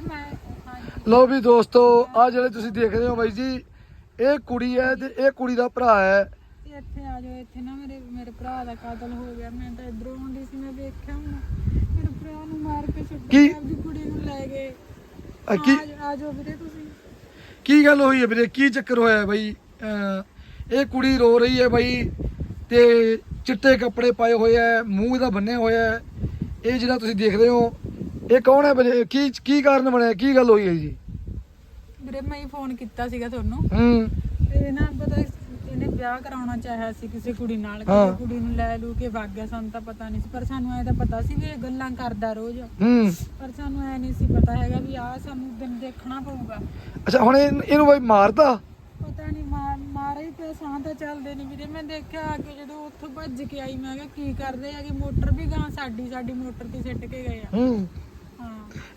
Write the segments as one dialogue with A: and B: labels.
A: ਮੈਂ ਹਾਂਜੀ।
B: ਲਓ ਵੀ ਦੋਸਤੋ ਆ ਜਿਹੜੇ ਤੁਸੀਂ ਦੇਖ ਰਹੇ ਹੋ ਬਾਈ ਜੀ ਇਹ ਕੁੜੀ ਹੈ ਤੇ ਇਹ ਕੁੜੀ ਦਾ ਭਰਾ ਹੈ।
A: ਤੇ ਇੱਥੇ ਆ ਜਾਓ ਇੱਥੇ ਨਾ ਮੇਰੇ ਮੇਰੇ ਭਰਾ ਦਾ ਕਾਤਲ ਹੋ ਗਿਆ। ਮੈਂ ਤਾਂ ਇਧਰੋਂ ਆਉਂਦੀ ਸੀ ਮੈਂ ਵੇਖਿਆ ਹੁਣ। ਮੇਰੇ ਭਰਾ ਨੂੰ ਮਾਰ ਕੇ ਸੁੱਟ
B: ਕੀ?
A: ਕੇ ਆਪਦੀ ਕੁੜੀ ਨੂੰ ਲੈ ਗਏ।
B: ਅ, ਕੀ?
A: ਆ ਜਾ- ਆ ਜਾਓ ਵੀਰੇ ਤੁਸੀਂ।
B: ਕੀ ਗੱਲ ਹੋਈ ਹੈ ਵੀਰੇ? ਕੀ ਚੱਕਰ ਹੋਇਆ ਹੈ ਬਾਈ? ਅਹ ਇਹ ਕੁੜੀ ਰੋ ਰਹੀ ਹੈ ਬਾਈ ਤੇ ਚਿੱਟੇ ਕੱਪੜੇ ਪਾਏ ਹੋਏ ਹੈ ਮੂੰਹ ਦਾ ਬੰਨਿਆ ਹੋਇਆ ਹੈ। ਇਹ ਜਿਹੜਾ ਤੁਸੀਂ ਦੇਖ ਰਹੇ ਹੋ ਇਹ ਕੌਣ ਹੈ ਵੀਰੇ ਕੀ ਕੀ ਕਾਰਨ ਬਣਿਆ? ਕੀ ਗੱਲ ਹੋਈ ਹੈ ਜੀ?
A: ਵੀਰੇ ਮੈਂ ਹੀ ਫੋਨ ਕੀਤਾ ਸੀਗਾ ਤੁਹਾਨੂੰ।
B: ਹੂੰ।
A: ਤੇ ਨਾ ਪਤਾ ਇਹਨੇ ਵਿਆਹ ਕਰਾਉਣਾ ਚਾਹਿਆ ਸੀ ਕਿਸੇ ਕੁੜੀ ਨਾਲ
B: ਹਾਂ।
A: ਕਿਸੇ ਕੁੜੀ ਨੂੰ ਲੈ ਲੂ ਕੇ ਵਗ ਗਿਆ ਸਾਨੂੰ ਤਾਂ ਪਤਾ ਨਹੀਂ ਸੀ। ਪਰ ਸਾਨੂੰ ਐ ਤਾਂ ਪਤਾ ਸੀ ਵੀ ਇਹ ਗੱਲਾਂ ਕਰਦਾ ਰੋਜ਼।
B: ਹੂੰ।
A: ਪਰ ਸਾਨੂੰ ਐ ਨਹੀਂ ਸੀ ਪਤਾ ਹੈਗਾ ਵੀ ਆਹ ਸਾਨੂੰ ਦਿਨ ਦੇਖਣਾ ਪਊਗਾ।
B: ਅੱਛਾ ਹੁਣ ਇਹ- ਇਹਨੂੰ ਬਾਈ ਮਾਰਤਾ?
A: ਪਤਾ ਨਹੀਂ ਮਾਰ ਮਾਰੇ ਹੀ ਤੇ ਸਾਹ ਤਾਂ ਚੱਲਦੇ ਨਹੀਂ ਵੀਰੇ। ਮੈਂ ਦੇਖਿਆ ਆ ਕੇ ਜਦੋਂ ਉੱਥੋਂ ਭੱਜ ਕੇ ਆਈ ਮੈਂ ਕਿਹਾ ਕੀ ਕਰਦੇ ਆ ਕਿ ਮੋਟਰ ਵੀ ਗਾਂ ਸਾਡੀ ਸਾਡੀ ਮੋਟਰ ਤੇ ਸਿੱਟ ਕੇ ਗਏ ਆ।
B: ਹਾਂ।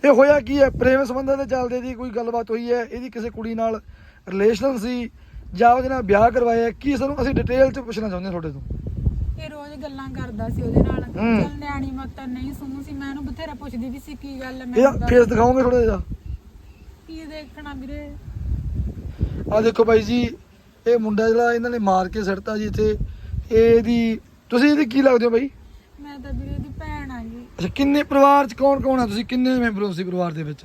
B: ਇਹ ਹੋਇਆ ਕੀ ਹੈ? ਪ੍ਰੇਮ ਸੰਬੰਧਾਂ ਦੇ ਚੱਲਦੇ ਦੀ ਕੋਈ ਗੱਲਬਾਤ ਹੋਈ ਹੈ? ਇਹਦੀ ਕਿਸੇ ਕੁੜੀ ਨਾਲ ਰਿਲੇਸ਼ਨ ਸੀ ਜਾਂ ਉਹਦੇ ਨਾਲ ਵਿਆਹ ਕਰਵਾਇਆ ਹੈ? ਕੀ ਸਾਨੂੰ ਅਸੀਂ ਡਿਟੇਲ ਚ ਪੁੱਛਣਾ ਚਾਹੁੰਦੇ ਹਾਂ ਤੁਹਾਡੇ ਤੋਂ?
A: ਇਹ ਰੋਜ਼ ਗੱਲਾਂ ਕਰਦਾ ਸੀ ਉਹਦੇ ਨਾਲ। ਚੱਲ ਨਿਆਣੀ ਮੱਤ ਨਹੀਂ ਸੁਣੂ ਸੀ ਮੈਂ ਇਹਨੂੰ ਬਥੇਰਾ ਪੁੱਛਦੀ ਵੀ ਸੀ ਕੀ ਗੱਲ ਹੈ? ਮੈਂ ਦੱਸ-
B: ਫੇਸ ਦਿਖਾਓਗੇ ਥੋੜਾ ਜਿਹਾ?
A: ਕੀ ਦੇਖਣਾ ਵੀਰੇ?
B: ਆ ਦੇਖੋ ਬਾਈ ਜੀ ਇਹ ਮੁੰਡਾ ਜਿਹੜਾ ਇਹਨਾਂ ਨੇ ਮਾਰ ਕੇ ਸੜਤਾ ਜੀ ਇੱਥੇ ਇਹਦੀ ਤੁਸੀਂ ਇਹਦੀ ਕੀ ਲੱਗਦੇ ਹੋ ਬਾਈ
A: ਮੈਂ ਤਾਂ ਵੀਰੇ
B: ਅੱਛਾ ਕਿੰਨੇ ਪਰਿਵਾਰ ਚ ਕੌਣ ਕੌਣ ਆ ਤੁਸੀਂ? ਕਿੰਨੇ ਮੈਂਬਰ ਹੋ ਸੀ ਪਰਿਵਾਰ ਦੇ ਵਿੱਚ?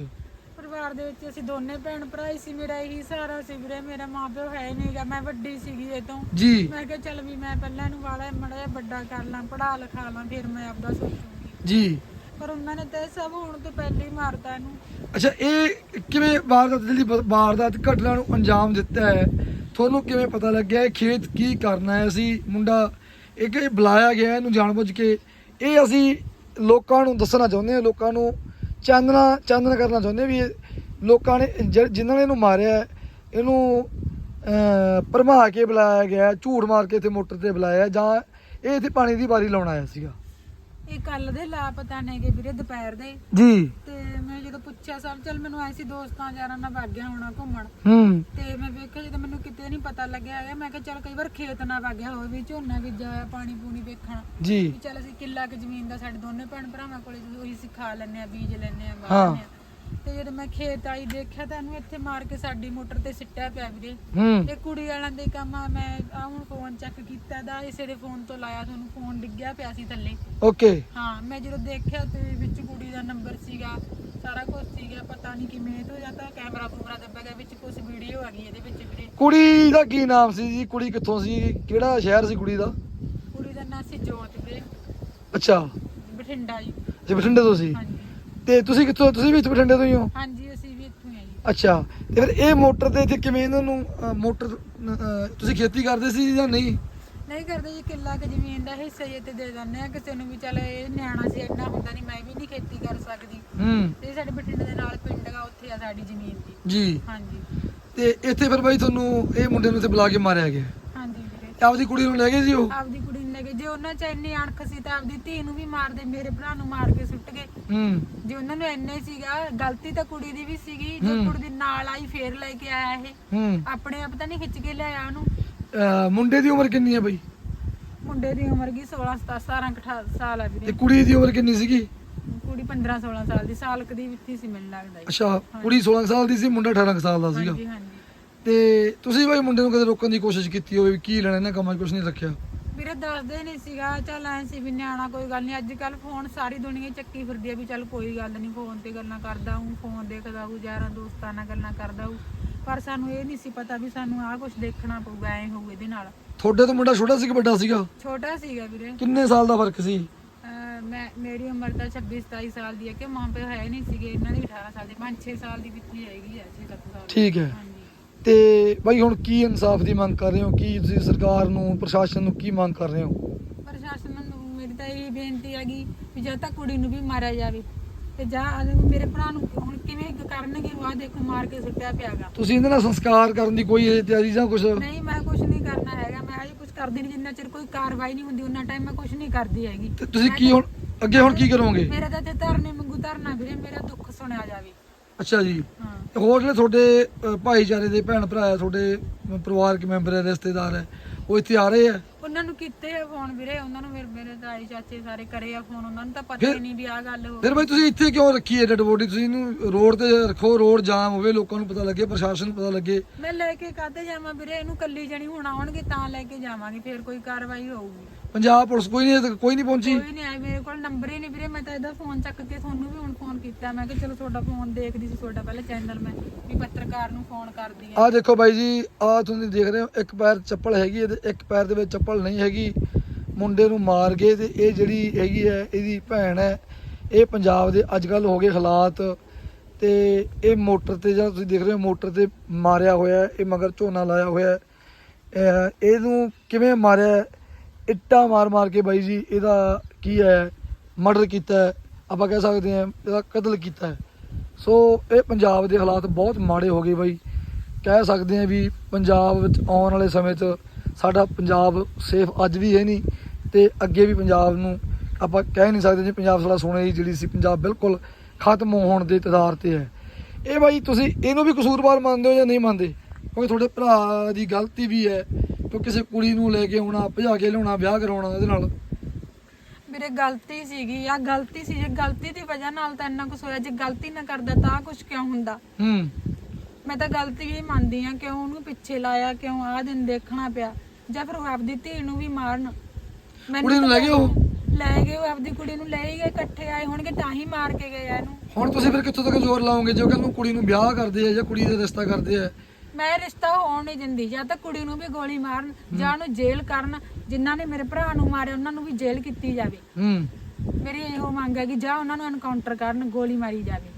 A: ਪਰਿਵਾਰ ਦੇ ਵਿੱਚ ਅਸੀਂ ਦੋਨੇ ਭੈਣ ਭਰਾ ਹੀ ਸੀ ਮੇਰਾ ਇਹੀ ਸਾਰਾ ਸੀ ਵੀਰੇ ਮੇਰਾ ਮਾਪਿਓ ਹੈ ਨਹੀਂਗਾ ਮੈਂ ਵੱਡੀ ਸੀਗੀ ਇਹ ਤੋਂ।
B: ਜੀ।
A: ਮੈਂ ਕਿਹਾ ਚੱਲ ਵੀ ਮੈਂ ਪਹਿਲਾਂ ਇਹਨੂੰ ਵਾਲਾ ਮੜਾ ਜਿਹਾ ਵੱਡਾ ਕਰ ਲਾਂ ਪੜਾ ਲਿਖਾ ਲਾਂ ਫਿਰ ਮੈਂ ਆਪਦਾ ਸੋਚੂੰਗੀ।
B: ਜੀ।
A: ਪਰ ਉਹਨਾਂ ਨੇ ਤਾਂ ਇਹ ਸਭ ਹੋਣ ਤੋਂ ਪਹਿਲਾਂ ਹੀ ਮਾਰਤਾ ਇਹਨੂੰ।
B: ਅੱਛਾ ਇਹ ਕਿਵੇਂ ਵਾਰਦਾਤ ਜਿਹੜੀ ਬ- ਵਾਰਦਾਤ ਘਟਨਾ ਨੂੰ ਅੰਜਾਮ ਦਿੱਤਾ ਹੈ ਤੁਹਾਨੂੰ ਕਿਵੇਂ ਪਤਾ ਲੱਗਿਆ? ਇਹ ਖੇਤ ਕੀ ਕਰਨਾ ਹੈ ਅਸੀਂ ਮੁੰਡਾ ਇਹ ਬੁਲਾਇਆ ਗਿਆ ਇਹਨੂੰ ਜਾਣਬੁੱਝ ਕੇ। ਇਹ ਅਸੀਂ ਲੋਕਾਂ ਨੂੰ ਦੱਸਣਾ ਚਾਹੁੰਦੇ ਹਾਂ ਲੋਕਾਂ ਨੂੰ ਚਾਨਣਾ ਚਾਨਣਾ ਕਰਨਾ ਚਾਹੁੰਦੇ ਵੀ ਲੋਕਾਂ ਨੇ ਜਿ- ਜਿਨ੍ਹਾਂ ਨੇ ਇਹਨੂੰ ਮਾਰਿਆ ਇਹਨੂੰ ਅਹ, ਭਰਮਾ ਕੇ ਬੁਲਾਇਆ ਗਿਆ ਝੂਠ ਮਾਰ ਕੇ ਇੱਥੇ ਮੋਟਰ ਤੇ ਬੁਲਾਇਆ ਜਾਂ ਇਹ ਇੱਥੇ ਪਾਣੀ ਦੀ ਵਾਰੀ ਲਾਉਣ ਆਇਆ ਸੀਗਾ।
A: ਇਹ ਕੱਲ ਦੇ ਲਾਪਤਾ ਨੇਗੇ ਵੀਰੇ ਦੁਪਹਿਰ ਦੇ।
B: ਜੀ।
A: ਤੇ ਮੈਂ ਜਦੋਂ ਪੁੱਛਿਆ ਸਭ ਚੱਲ ਮੈਨੂੰ ਐਸੀ ਦੋਸਤਾਂ ਯਾਰਾਂ ਨਾਲ ਵਗ ਗਿਆ ਹੋਣਾ ਘੁੰਮਣ।
B: ਹੂੰ।
A: ਤੇ ਮੈਂ ਵੇਖਿਆ ਜਦੋਂ ਮੈਨੂੰ ਕਿਤੇ ਨਹੀਂ ਪਤਾ ਲੱਗਿਆ ਹੈਗਾ ਮੈਂ ਕਿਹਾ ਚੱਲ ਕਈ ਵਾਰ ਖੇਤ ਨਾ ਵਗ ਗਿਆ ਹੋਵੇ ਵੀ ਝੋਨਾ ਬੀਜਿਆ ਹੋਇਆ ਪਾਣੀ ਪੂਣੀ ਵੇਖਣ।
B: ਜੀ।
A: ਵੀ ਚੱਲ ਅਸੀਂ ਕਿੱਲਾ ਕੁ ਜ਼ਮੀਨ ਦਾ ਸਾਡੇ ਦੋਨੇ ਭੈਣ ਭਰਾਵਾਂ ਕੋਲੇ ਉਹੀ ਸਿਖਾ ਲੈਨੇ ਆ ਬੀਜ ਲੈਨੇ ਆ
B: ਹਾਂ।
A: ਬਾਹਰ ਤੇ ਜਦੋਂ ਮੈਂ ਖੇਤ ਆਈ ਦੇਖਿਆ ਤਾਂ ਇਹਨੂੰ ਇੱਥੇ ਮਾਰ ਕੇ ਸਾਡੀ ਮੋਟਰ ਤੇ ਸਿੱਟਿਆ ਪਿਆ ਵੀਰੇ।
B: ਹੂੰ।
A: ਇਹ ਕੁੜੀ ਵਾਲਿਆਂ ਦੇ ਕੰਮ ਆ ਮੈਂ ਆ ਹੁਣ ਫੋਨ ਚੈੱਕ ਕੀਤਾ ਦਾ ਇਸੇ ਦੇ ਫੋਨ ਤੋਂ ਲਾਇਆ ਤੁਹਾਨੂੰ ਫੋਨ ਡਿੱਗਿਆ ਪਿਆ ਸੀ ਥੱਲੇ।
B: ਓਕੇ।
A: ਹਾਂ ਮੈਂ ਜਦੋਂ ਦੇਖਿਆ ਤੇ ਵਿੱਚ ਕੁੜੀ ਦਾ ਨੰਬਰ ਸੀਗਾ ਸਾਰਾ ਕੁਝ ਸੀਗਾ ਪਤਾ ਨਹੀਂ ਕਿਵੇਂ ਤੋਂ ਜਾਂਦਾ ਕੈਮਰਾ ਕੂਮਰਾ ਦੱਬਿਆ ਗਿਆ ਵਿੱਚ ਕੁਝ ਵੀਡੀਓ ਆ ਗਈ ਇਹਦੇ ਵਿੱਚ ਵੀਰੇ।
B: ਕੁੜੀ ਦਾ ਕੀ ਨਾਮ ਸੀ ਜੀ? ਕੁੜੀ ਕਿੱਥੋਂ ਸੀ? ਕਿਹੜਾ ਸ਼ਹਿਰ ਸੀ ਕੁੜੀ ਦਾ?
A: ਕੁੜੀ ਦਾ ਨਾਂ ਸੀ ਜੋਤ ਵੀਰੇ।
B: ਅੱਛਾ।
A: ਬਠਿੰਡਾ ਜੀ।
B: ਜੇ ਬਠਿੰਡੇ ਤੋਂ ਸੀ?
A: ਹਾਂਜੀ।
B: ਤੇ ਤੁਸੀਂ ਕਿੱਥੋਂ ਤੁਸੀਂ ਵੀ ਇੱਥੇ ਬਠਿੰਡੇ ਤੋਂ ਹੀ ਹੋ?
A: ਹਾਂਜੀ ਅਸੀਂ ਵੀ ਇੱਥੋਂ ਹੀ ਆ ਜੀ।
B: ਅੱਛਾ ਤੇ ਫਿਰ ਇਹ ਮੋਟਰ ਤੇ ਇੱਥੇ ਕਿਵੇਂ ਇਹਨਾਂ ਨੂੰ ਮੋਟਰ ਤੁਸੀਂ ਖੇਤੀ ਕਰਦੇ ਸੀ ਜਾਂ ਨਹੀਂ?
A: ਨਹੀਂ ਕਰਦੇ ਜੀ ਕਿੱਲਾ ਕੁ ਜ਼ਮੀਨ ਦਾ ਹਿੱਸਾ ਹੀ ਤੇ ਦੇ ਦਿੰਦੇ ਆ। ਕਿਸੇ ਨੂੰ ਵੀ ਚੱਲ ਇਹ ਨਿਆਣਾ ਸੀ ਇੰਨਾ ਹੁੰਦਾ ਨਹੀਂ ਮੈਂ ਵੀ ਨਹੀਂ ਖੇਤੀ ਕਰ ਸਕਦੀ।
B: ਹੂੰ।
A: ਤੇ ਸਾਡੇ ਬਠਿੰਡੇ ਦੇ ਨਾਲ ਪਿੰਡ ਗਾ ਉੱਥੇ ਆ ਸਾਡੀ ਜ਼ਮੀਨ ਦੀ।
B: ਜੀ।
A: ਹਾਂਜੀ।
B: ਤੇ ਇੱਥੇ ਫਿਰ ਬਾਈ ਤੁਹਾਨੂੰ ਇਹ ਮੁੰਡੇ ਨੂੰ ਇੱਥੇ ਬੁਲਾ ਕੇ ਮਾਰਿਆ ਗਿਆ।
A: ਹਾਂਜੀ ਵੀਰੇ।
B: ਆਪਦੀ ਕੁੜੀ ਨੂੰ ਲੈ ਗਏ ਸੀ ਉਹ?
A: ਆਪਦੀ ਜੇ ਉਹਨਾਂ ਚ ਇੰਨੀ ਅਣਖ ਸੀ ਤਾਂ ਆਪਦੀ ਧੀ ਨੂੰ ਵੀ ਮਾਰਦੇ ਮੇਰੇ ਭਰਾ ਨੂੰ ਮਾਰ ਕੇ ਸੁੱਟ ਗਏ।
B: ਹੂੰ।
A: ਜੇ ਉਹਨਾਂ ਨੂੰ ਇੰਨੇ ਸੀਗਾ ਗਲਤੀ ਤਾਂ ਕੁੜੀ ਦੀ ਵੀ ਸੀਗੀ ਜੇ। ਕੁੜੀ ਦੀ ਨਾਲ ਆਈ ਫੇਰ ਲੈ ਕੇ ਆਇਆ ਇਹ।
B: ਹੂੰ।
A: ਆਪਣੇ ਆਪ ਤਾਂ ਨਹੀਂ ਖਿੱਚ ਕੇ ਲਿਆਇਆ ਉਹਨੂੰ।
B: ਅਹ, ਮੁੰਡੇ ਦੀ ਉਮਰ ਕਿੰਨੀ ਹੈ ਬਾਈ?
A: ਮੁੰਡੇ ਦੀ ਉਮਰ ਗਈ 16 17 18 ਸਾਲ ਆ
B: ਤੇ
A: ਵੀਰੇ
B: ਕੁੜੀ ਦੀ ਉਮਰ ਕਿੰਨੀ ਸੀਗੀ?
A: ਕੁੜੀ 15 16 ਸਾਲ ਦੀ ਸਾਲ ਕਦੀ ਵਿੱਥੀ ਸੀ ਮੈਨੂੰ ਲੱਗਦਾ ਜੀ।
B: ਅੱਛਾ ਕੁੜੀ 16 ਸਾਲ ਦੀ ਸੀ ਮੁੰਡਾ 18 ਕੁ ਸਾਲ ਦਾ ਸੀਗਾ।
A: ਹਾਂਜੀ ਹਾਂਜੀ।
B: ਤੇ ਤੁਸੀਂ ਬਾਈ ਮੁੰਡੇ ਨੂੰ ਕਦੇ ਰੋਕਣ ਦੀ ਕੋਸ਼ਿਸ਼ ਕੀਤੀ ਹੋਵੇ ਵੀ ਕੀ ਲੈਣਾ ਇਹਨਾਂ ਕੰਮਾਂ 'ਚ ਕੁਝ ਨਹੀਂ ਰੱਖਿਆ?
A: ਵੀਰੇ ਦੱਸਦੇ ਨਹੀਂ ਸੀਗਾ ਚੱਲ ਐ ਸੀ ਵੀ ਨਿਆਣਾ ਕੋਈ ਗੱਲ ਨਹੀਂ ਅੱਜ ਕੱਲ ਫੋਨ ਸਾਰੀ ਦੁਨੀਆ ਹੀ ਚੱਕੀ ਫਿਰਦੀ ਆ ਵੀ ਚੱਲ ਕੋਈ ਗੱਲ ਨਹੀਂ ਫੋਨ ਤੇ ਗੱਲਾਂ ਕਰਦਾ ਹੂੰ ਫੋਨ ਦੇਖਦਾ ਹੂੰ ਯਾਰਾਂ ਦੋਸਤਾਂ ਨਾਲ ਗੱਲਾਂ ਕਰਦਾ ਹੂੰ। ਪਰ ਸਾਨੂੰ ਇਹ ਨਹੀਂ ਸੀ ਪਤਾ ਵੀ ਸਾਨੂੰ ਆਹ ਕੁਝ ਦੇਖਣਾ ਪਊਗਾ ਐ ਹੋਊ ਇਹਦੇ ਨਾਲ।
B: ਤੁਹਾਡੇ ਤੋਂ ਮੁੰਡਾ ਛੋਟਾ ਸੀ ਕਿ ਵੱਡਾ ਸੀਗਾ?
A: ਛੋਟਾ ਸੀਗਾ ਵੀਰੇ।
B: ਕਿੰਨੇ ਸਾਲ ਦਾ ਫ਼ਰਕ ਸੀ?
A: ਅਹ ਮੈਂ ਮੇਰੀ ਉਮਰ ਤਾਂ 26 27 ਸਾਲ ਦੀ ਹੈ ਕਿ ਮਾਂ ਪਿਓ ਹੈ ਨਹੀਂ ਸੀਗੇ ਇਹਨਾਂ ਦੀ 18 ਸਾਲ ਦੀ 5 6 ਸਾਲ ਦੀ ਹੈਗੀ ਹੈ 6 7 ਸਾਲ ਦੀ।
B: ਠੀਕ ਹੈ।
A: ਹਾਂਜੀ।
B: ਤੇ ਬਾਈ ਹੁਣ ਕੀ ਇਨਸਾਫ ਦੀ ਮੰਗ ਕਰ ਰਹੇ ਹੋ? ਕੀ ਤੁਸੀਂ ਸਰਕਾਰ ਨੂੰ ਪ੍ਰਸ਼ਾਸਨ ਨੂੰ ਕੀ ਮੰਗ ਕਰ ਰਹੇ ਹੋ?
A: ਪ੍ਰਸ਼ਾਸਨ ਨੂੰ ਮੇਰੀ ਤਾਂ ਇਹ ਬੇਨਤੀ ਹੈਗੀ ਵੀ ਜਦ ਤੱਕ ਕੁੜੀ ਨੂੰ ਵੀ ਮਾਰਿਆ ਜਾਵੇ ਤੇ ਜਾਂ ਮੇਰੇ ਭਰਾ ਨੂੰ ਹੁਣ ਕਿਵੇਂ ਕਰਨਗੇ ਉਹ ਆਹ ਦੇਖੋ ਮਾਰ ਕੇ ਸੁੱਟਿਆ ਪਿਆਗਾ
B: ਤੁਸੀਂ ਇਹਦੇ ਨਾਲ ਸੰਸਕਾਰ ਕਰਨ ਦੀ ਕੋਈ ਇਹ ਤਿਆਰੀ ਜਾਂ ਕੁਝ
A: ਨਹੀਂ ਮੈਂ ਕੁਝ ਨਹੀਂ ਕਰਨਾ ਹੈਗਾ ਮੈਂ ਹਜੇ ਕੁਝ ਕਰਦੀ ਨਹੀਂ ਜਿੰਨਾ ਚਿਰ ਕੋਈ ਕਾਰਵਾਈ ਨਹੀਂ ਹੁੰਦੀ ਉਹਨਾਂ ਟਾਈਮ ਮੈਂ ਕੁਝ ਨਹੀਂ ਕਰਦੀ ਹੈਗੀ।
B: ਤੁਸੀਂ
A: ਮੈਂ
B: ਕੀ ਹੁਣ ਅੱਗੇ ਹੁਣ ਕੀ ਕਰੋਗੇ?
A: ਮੇਰਾ ਤਾਂ ਤੇ ਧਰਨੇ ਮੰਗੂ ਧਰਨਾ ਵੀਰੇ ਮੇਰਾ ਦੁੱਖ ਸੁਣਿਆ ਜਾਵੇ।
B: ਅੱਛਾ ਜੀ।
A: ਹਾਂ।
B: ਤੇ ਹੋਰ ਜਿਹੜੇ ਤੁਹਾਡੇ ਅ, ਭਾਈਚਾਰੇ ਦੇ ਭੈਣ ਭਰਾ ਆ ਤੁਹਾਡੇ ਪਰਿਵਾਰਕ ਮੈਂਬਰ ਹੈ ਰਿਸ਼ਤੇਦਾਰ ਹੈ ਉਹ ਇੱਥੇ ਆ ਰਹੇ ਆ
A: ਉਹਨਾਂ ਨੂੰ ਕੀਤੇ ਆ ਫੋਨ ਵੀਰੇ ਉਹਨਾਂ ਨੂੰ ਮੇਰੇ ਮੇਰੇ ਤਾਏ ਚਾਚੇ ਸਾਰੇ ਕਰੇ ਆ ਫੋਨ ਉਹਨਾਂ ਨੂੰ ਤਾਂ ਪਤਾ ਹੀ ਨਹੀਂ ਵੀ ਆ ਗੱਲ ਹੋ
B: ਫਿਰ ਬਾਈ ਤੁਸੀਂ ਇੱਥੇ ਕਿਉਂ ਰੱਖੀ ਹੈ ਡੈਡ ਬੋਡੀ ਤੁਸੀਂ ਇਹਨੂੰ ਰੋਡ ਤੇ ਰੱਖੋ ਰੋਡ ਜਾਮ ਹੋਵੇ ਲੋਕਾਂ ਨੂੰ ਪਤਾ ਲੱਗੇ ਪ੍ਰਸ਼ਾਸਨ ਨੂੰ ਪਤਾ ਲੱਗੇ।
A: ਮੈਂ ਲੈ ਕੇ ਕਾਹਤੇ ਜਾਵਾਂ ਵੀਰੇ? ਇਹਨੂੰ ਕੱਲੀ ਜਣੀ ਹੁਣ ਆਉਣਗੇ ਤਾਂ ਲੈ ਕੇ ਜਾਵਾਂਗੇ ਫਿਰ ਕੋਈ ਕਾਰਵਾਈ ਹੋਊਗੀ।
B: ਪੰਜਾਬ ਪੁਲਿਸ ਕੋਈ ਨਹੀਂ ਕੋਈ ਨਹੀਂ ਪਹੁੰਚੀ।
A: ਕੋਈ ਨਹੀਂ ਆਇਆ ਮੇਰੇ ਕੋਲ ਨੰਬਰ ਹੀ ਨਹੀਂ ਵੀਰੇ ਮੈਂ ਤਾਂ ਇਹਦਾ ਫੋਨ ਚੱਕ ਕੇ ਤੁਹਾਨੂੰ ਵੀ ਹੁਣ ਫੋਨ ਕੀਤਾ। ਮੈਂ ਕਿਹਾ ਚਲੋ ਤੁਹਾਡਾ ਫੋਨ ਦੇਖਦੀ ਸੀ ਤੁਹਾਡਾ ਪਹਿਲਾਂ ਚੈਨਲ ਮੈਂ ਵੀ ਪੱਤਰਕਾਰ ਨੂੰ ਫੋਨ ਕਰਦੀ ਆ
B: ਆਹ ਦੇਖੋ ਬਾਈ ਜੀ ਆਹ ਤੁਸੀਂ ਦੇਖ ਰਹੇ ਹੋ ਇੱਕ ਪੈਰ ਚੱਪਲ ਹੈਗੀ ਹੈ ਤੇ ਇੱਕ ਪੈਰ ਦੇ ਵਿੱਚ ਚੱਪਲ ਨਹੀਂ ਹੈਗੀ। ਮੁੰਡੇ ਨੂੰ ਮਾਰ ਗਏ ਤੇ ਇਹ ਜਿਹੜੀ ਹੈਗੀ ਹੈ ਇਹਦੀ ਭੈਣ ਹੈ ਇਹ ਪੰਜਾਬ ਦੇ ਅੱਜ ਕੱਲ ਹੋ ਗਏ ਹਾਲਾਤ। ਤੇ ਇਹ ਮੋਟਰ ਤੇ ਜਾਂ ਤੁਸੀਂ ਦੇਖ ਰਹੇ ਹੋ ਮੋਟਰ ਤੇ ਮਾਰਿਆ ਹੋਇਆ ਇਹ ਮਗਰ ਝੋਨਾ ਲਾਇਆ ਹੋਇਆ ਇਹਨੂੰ ਕਿਵੇਂ ਮਾਰਿਆ? ਇੱਟਾਂ ਮਾਰ ਮਾਰ ਕੇ ਬਾਈ ਜੀ ਇਹਦਾ ਕੀ ਹੈ ਮਰਡਰ ਕੀਤਾ ਹੈ, ਆਪਾਂ ਕਹਿ ਸਕਦੇ ਹਾਂ ਇਹਦਾ ਕਤਲ ਕੀਤਾ ਹੈ। ਸੋ ਇਹ ਪੰਜਾਬ ਦੇ ਹਾਲਾਤ ਬਹੁਤ ਮਾੜੇ ਹੋ ਗਏ ਬਾਈ। ਕਹਿ ਸਕਦੇ ਹਾਂ ਵੀ ਪੰਜਾਬ ਵਿੱਚ ਆਉਣ ਵਾਲੇ ਸਮੇਂ 'ਚ ਸਾਡਾ ਪੰਜਾਬ ਸੇਫ ਅੱਜ ਵੀ ਹੈ ਨਹੀਂ ਤੇ ਅੱਗੇ ਵੀ ਪੰਜਾਬ ਨੂੰ ਆਪਾਂ ਕਹਿ ਨਹੀਂ ਸਕਦੇ ਜੇ, ਪੰਜਾਬ ਸਾਡਾ ਸੋਨੇ ਦੀ ਜਿਹੜੀ ਸੀ, ਪੰਜਾਬ ਬਿਲਕੁਲ ਖਤਮ ਹੋਣ ਦੇ ਤਦਾਰ ਤੇ ਹੈ। ਇਹ ਬਾਈ ਤੁਸੀਂ ਇਹਨੂੰ ਵੀ ਕਸੂਰਵਾਰ ਮੰਨਦੇ ਹੋ ਜਾਂ ਨਹੀਂ ਮੰਨਦੇ? ਕਿਉਂਕਿ ਤੁਹਾਡੇ ਭਰਾ ਦੀ ਗਲਤੀ ਵੀ ਹੈ। ਕਿ ਕਿਸੇ ਕੁੜੀ ਨੂੰ ਲੈ ਕੇ ਆਉਣਾ ਭਜਾ ਕੇ ਲਿਆਉਣਾ ਵਿਆਹ ਕਰਾਉਣਾ ਇਹਦੇ ਨਾਲ।
A: ਵੀਰੇ ਗਲਤੀ ਸੀਗੀ ਆ ਗਲਤੀ ਸੀ। ਜੇ ਗਲਤੀ ਦੀ ਵਜ੍ਹਾ ਨਾਲ ਤਾਂ ਇੰਨਾ ਕੁਝ ਹੋਇਆ ਜੇ ਗਲਤੀ ਨਾ ਕਰਦਾ ਤਾਂ ਕੁਝ ਕਿਉਂ ਹੁੰਦਾ?
B: ਹੂੰ।
A: ਮੈਂ ਤਾਂ ਗਲਤੀ ਹੀ ਮੰਨਦੀ ਆ ਕਿਉਂ ਉਹਨੂੰ ਪਿੱਛੇ ਲਾਇਆ ਕਿਉਂ ਆਹ ਦਿਨ ਦੇਖਣਾ ਪਿਆ ਜਾਂ ਫਿਰ ਉਹ ਆਪਦੀ ਧੀ ਨੂੰ ਵੀ ਮਾਰਨ। ਮੈਨੂੰ
B: ਕੁੜੀ ਨੂੰ
A: ਤਾਂ
B: ਲੈ ਗਏ ਉਹ?
A: ਲੈ ਗਏ ਉਹ ਆਪਦੀ ਕੁੜੀ ਨੂੰ ਲੈ ਹੀ ਗਏ ਇਕੱਠੇ ਆਏ ਹੋਣਗੇ ਤਾਂ ਹੀ ਮਾਰ ਕੇ ਗਏ ਆ ਇਹਨੂੰ।
B: ਹੁਣ ਤੁਸੀਂ ਫਿਰ ਕਿੱਥੋਂ ਤੱਕ ਜ਼ੋਰ ਲਾਓਗੇ? ਜੇ ਕੱਲ ਨੂੰ ਕੁੜੀ ਨੂੰ ਵਿਆਹ ਕਰਦੇ ਆ ਜਾਂ ਕੁੜੀ ਦਾ ਰਿਸ਼ਤਾ ਕਰਦੇ ਆ
A: ਮੈਂ ਰਿਸ਼ਤਾ ਹੋਣ ਨਹੀਂ ਦਿੰਦੀ ਜਾਂ ਤਾਂ ਕੁੜੀ ਨੂੰ ਵੀ ਗੋਲੀ ਮਾਰਨ ਜਾਂ ਉਹਨੂੰ ਜੇਲ੍ਹ ਕਰਨ ਜਿਨ੍ਹਾਂ ਨੇ ਮੇਰੇ ਭਰਾ ਨੂੰ ਮਾਰਿਆ ਉਹਨਾਂ ਨੂੰ ਵੀ ਜੇਲ੍ਹ ਕੀਤੀ ਜਾਵੇ।
B: ਹੂੰ।
A: ਮੇਰੀ ਇਹੋ ਮੰਗ ਹੈ ਕਿ ਜਾਂ ਉਹਨਾਂ ਨੂੰ ਐਨਕਾਊਂਟਰ ਕਰਨ ਗੋਲੀ ਮਾਰੀ ਜਾਵੇ।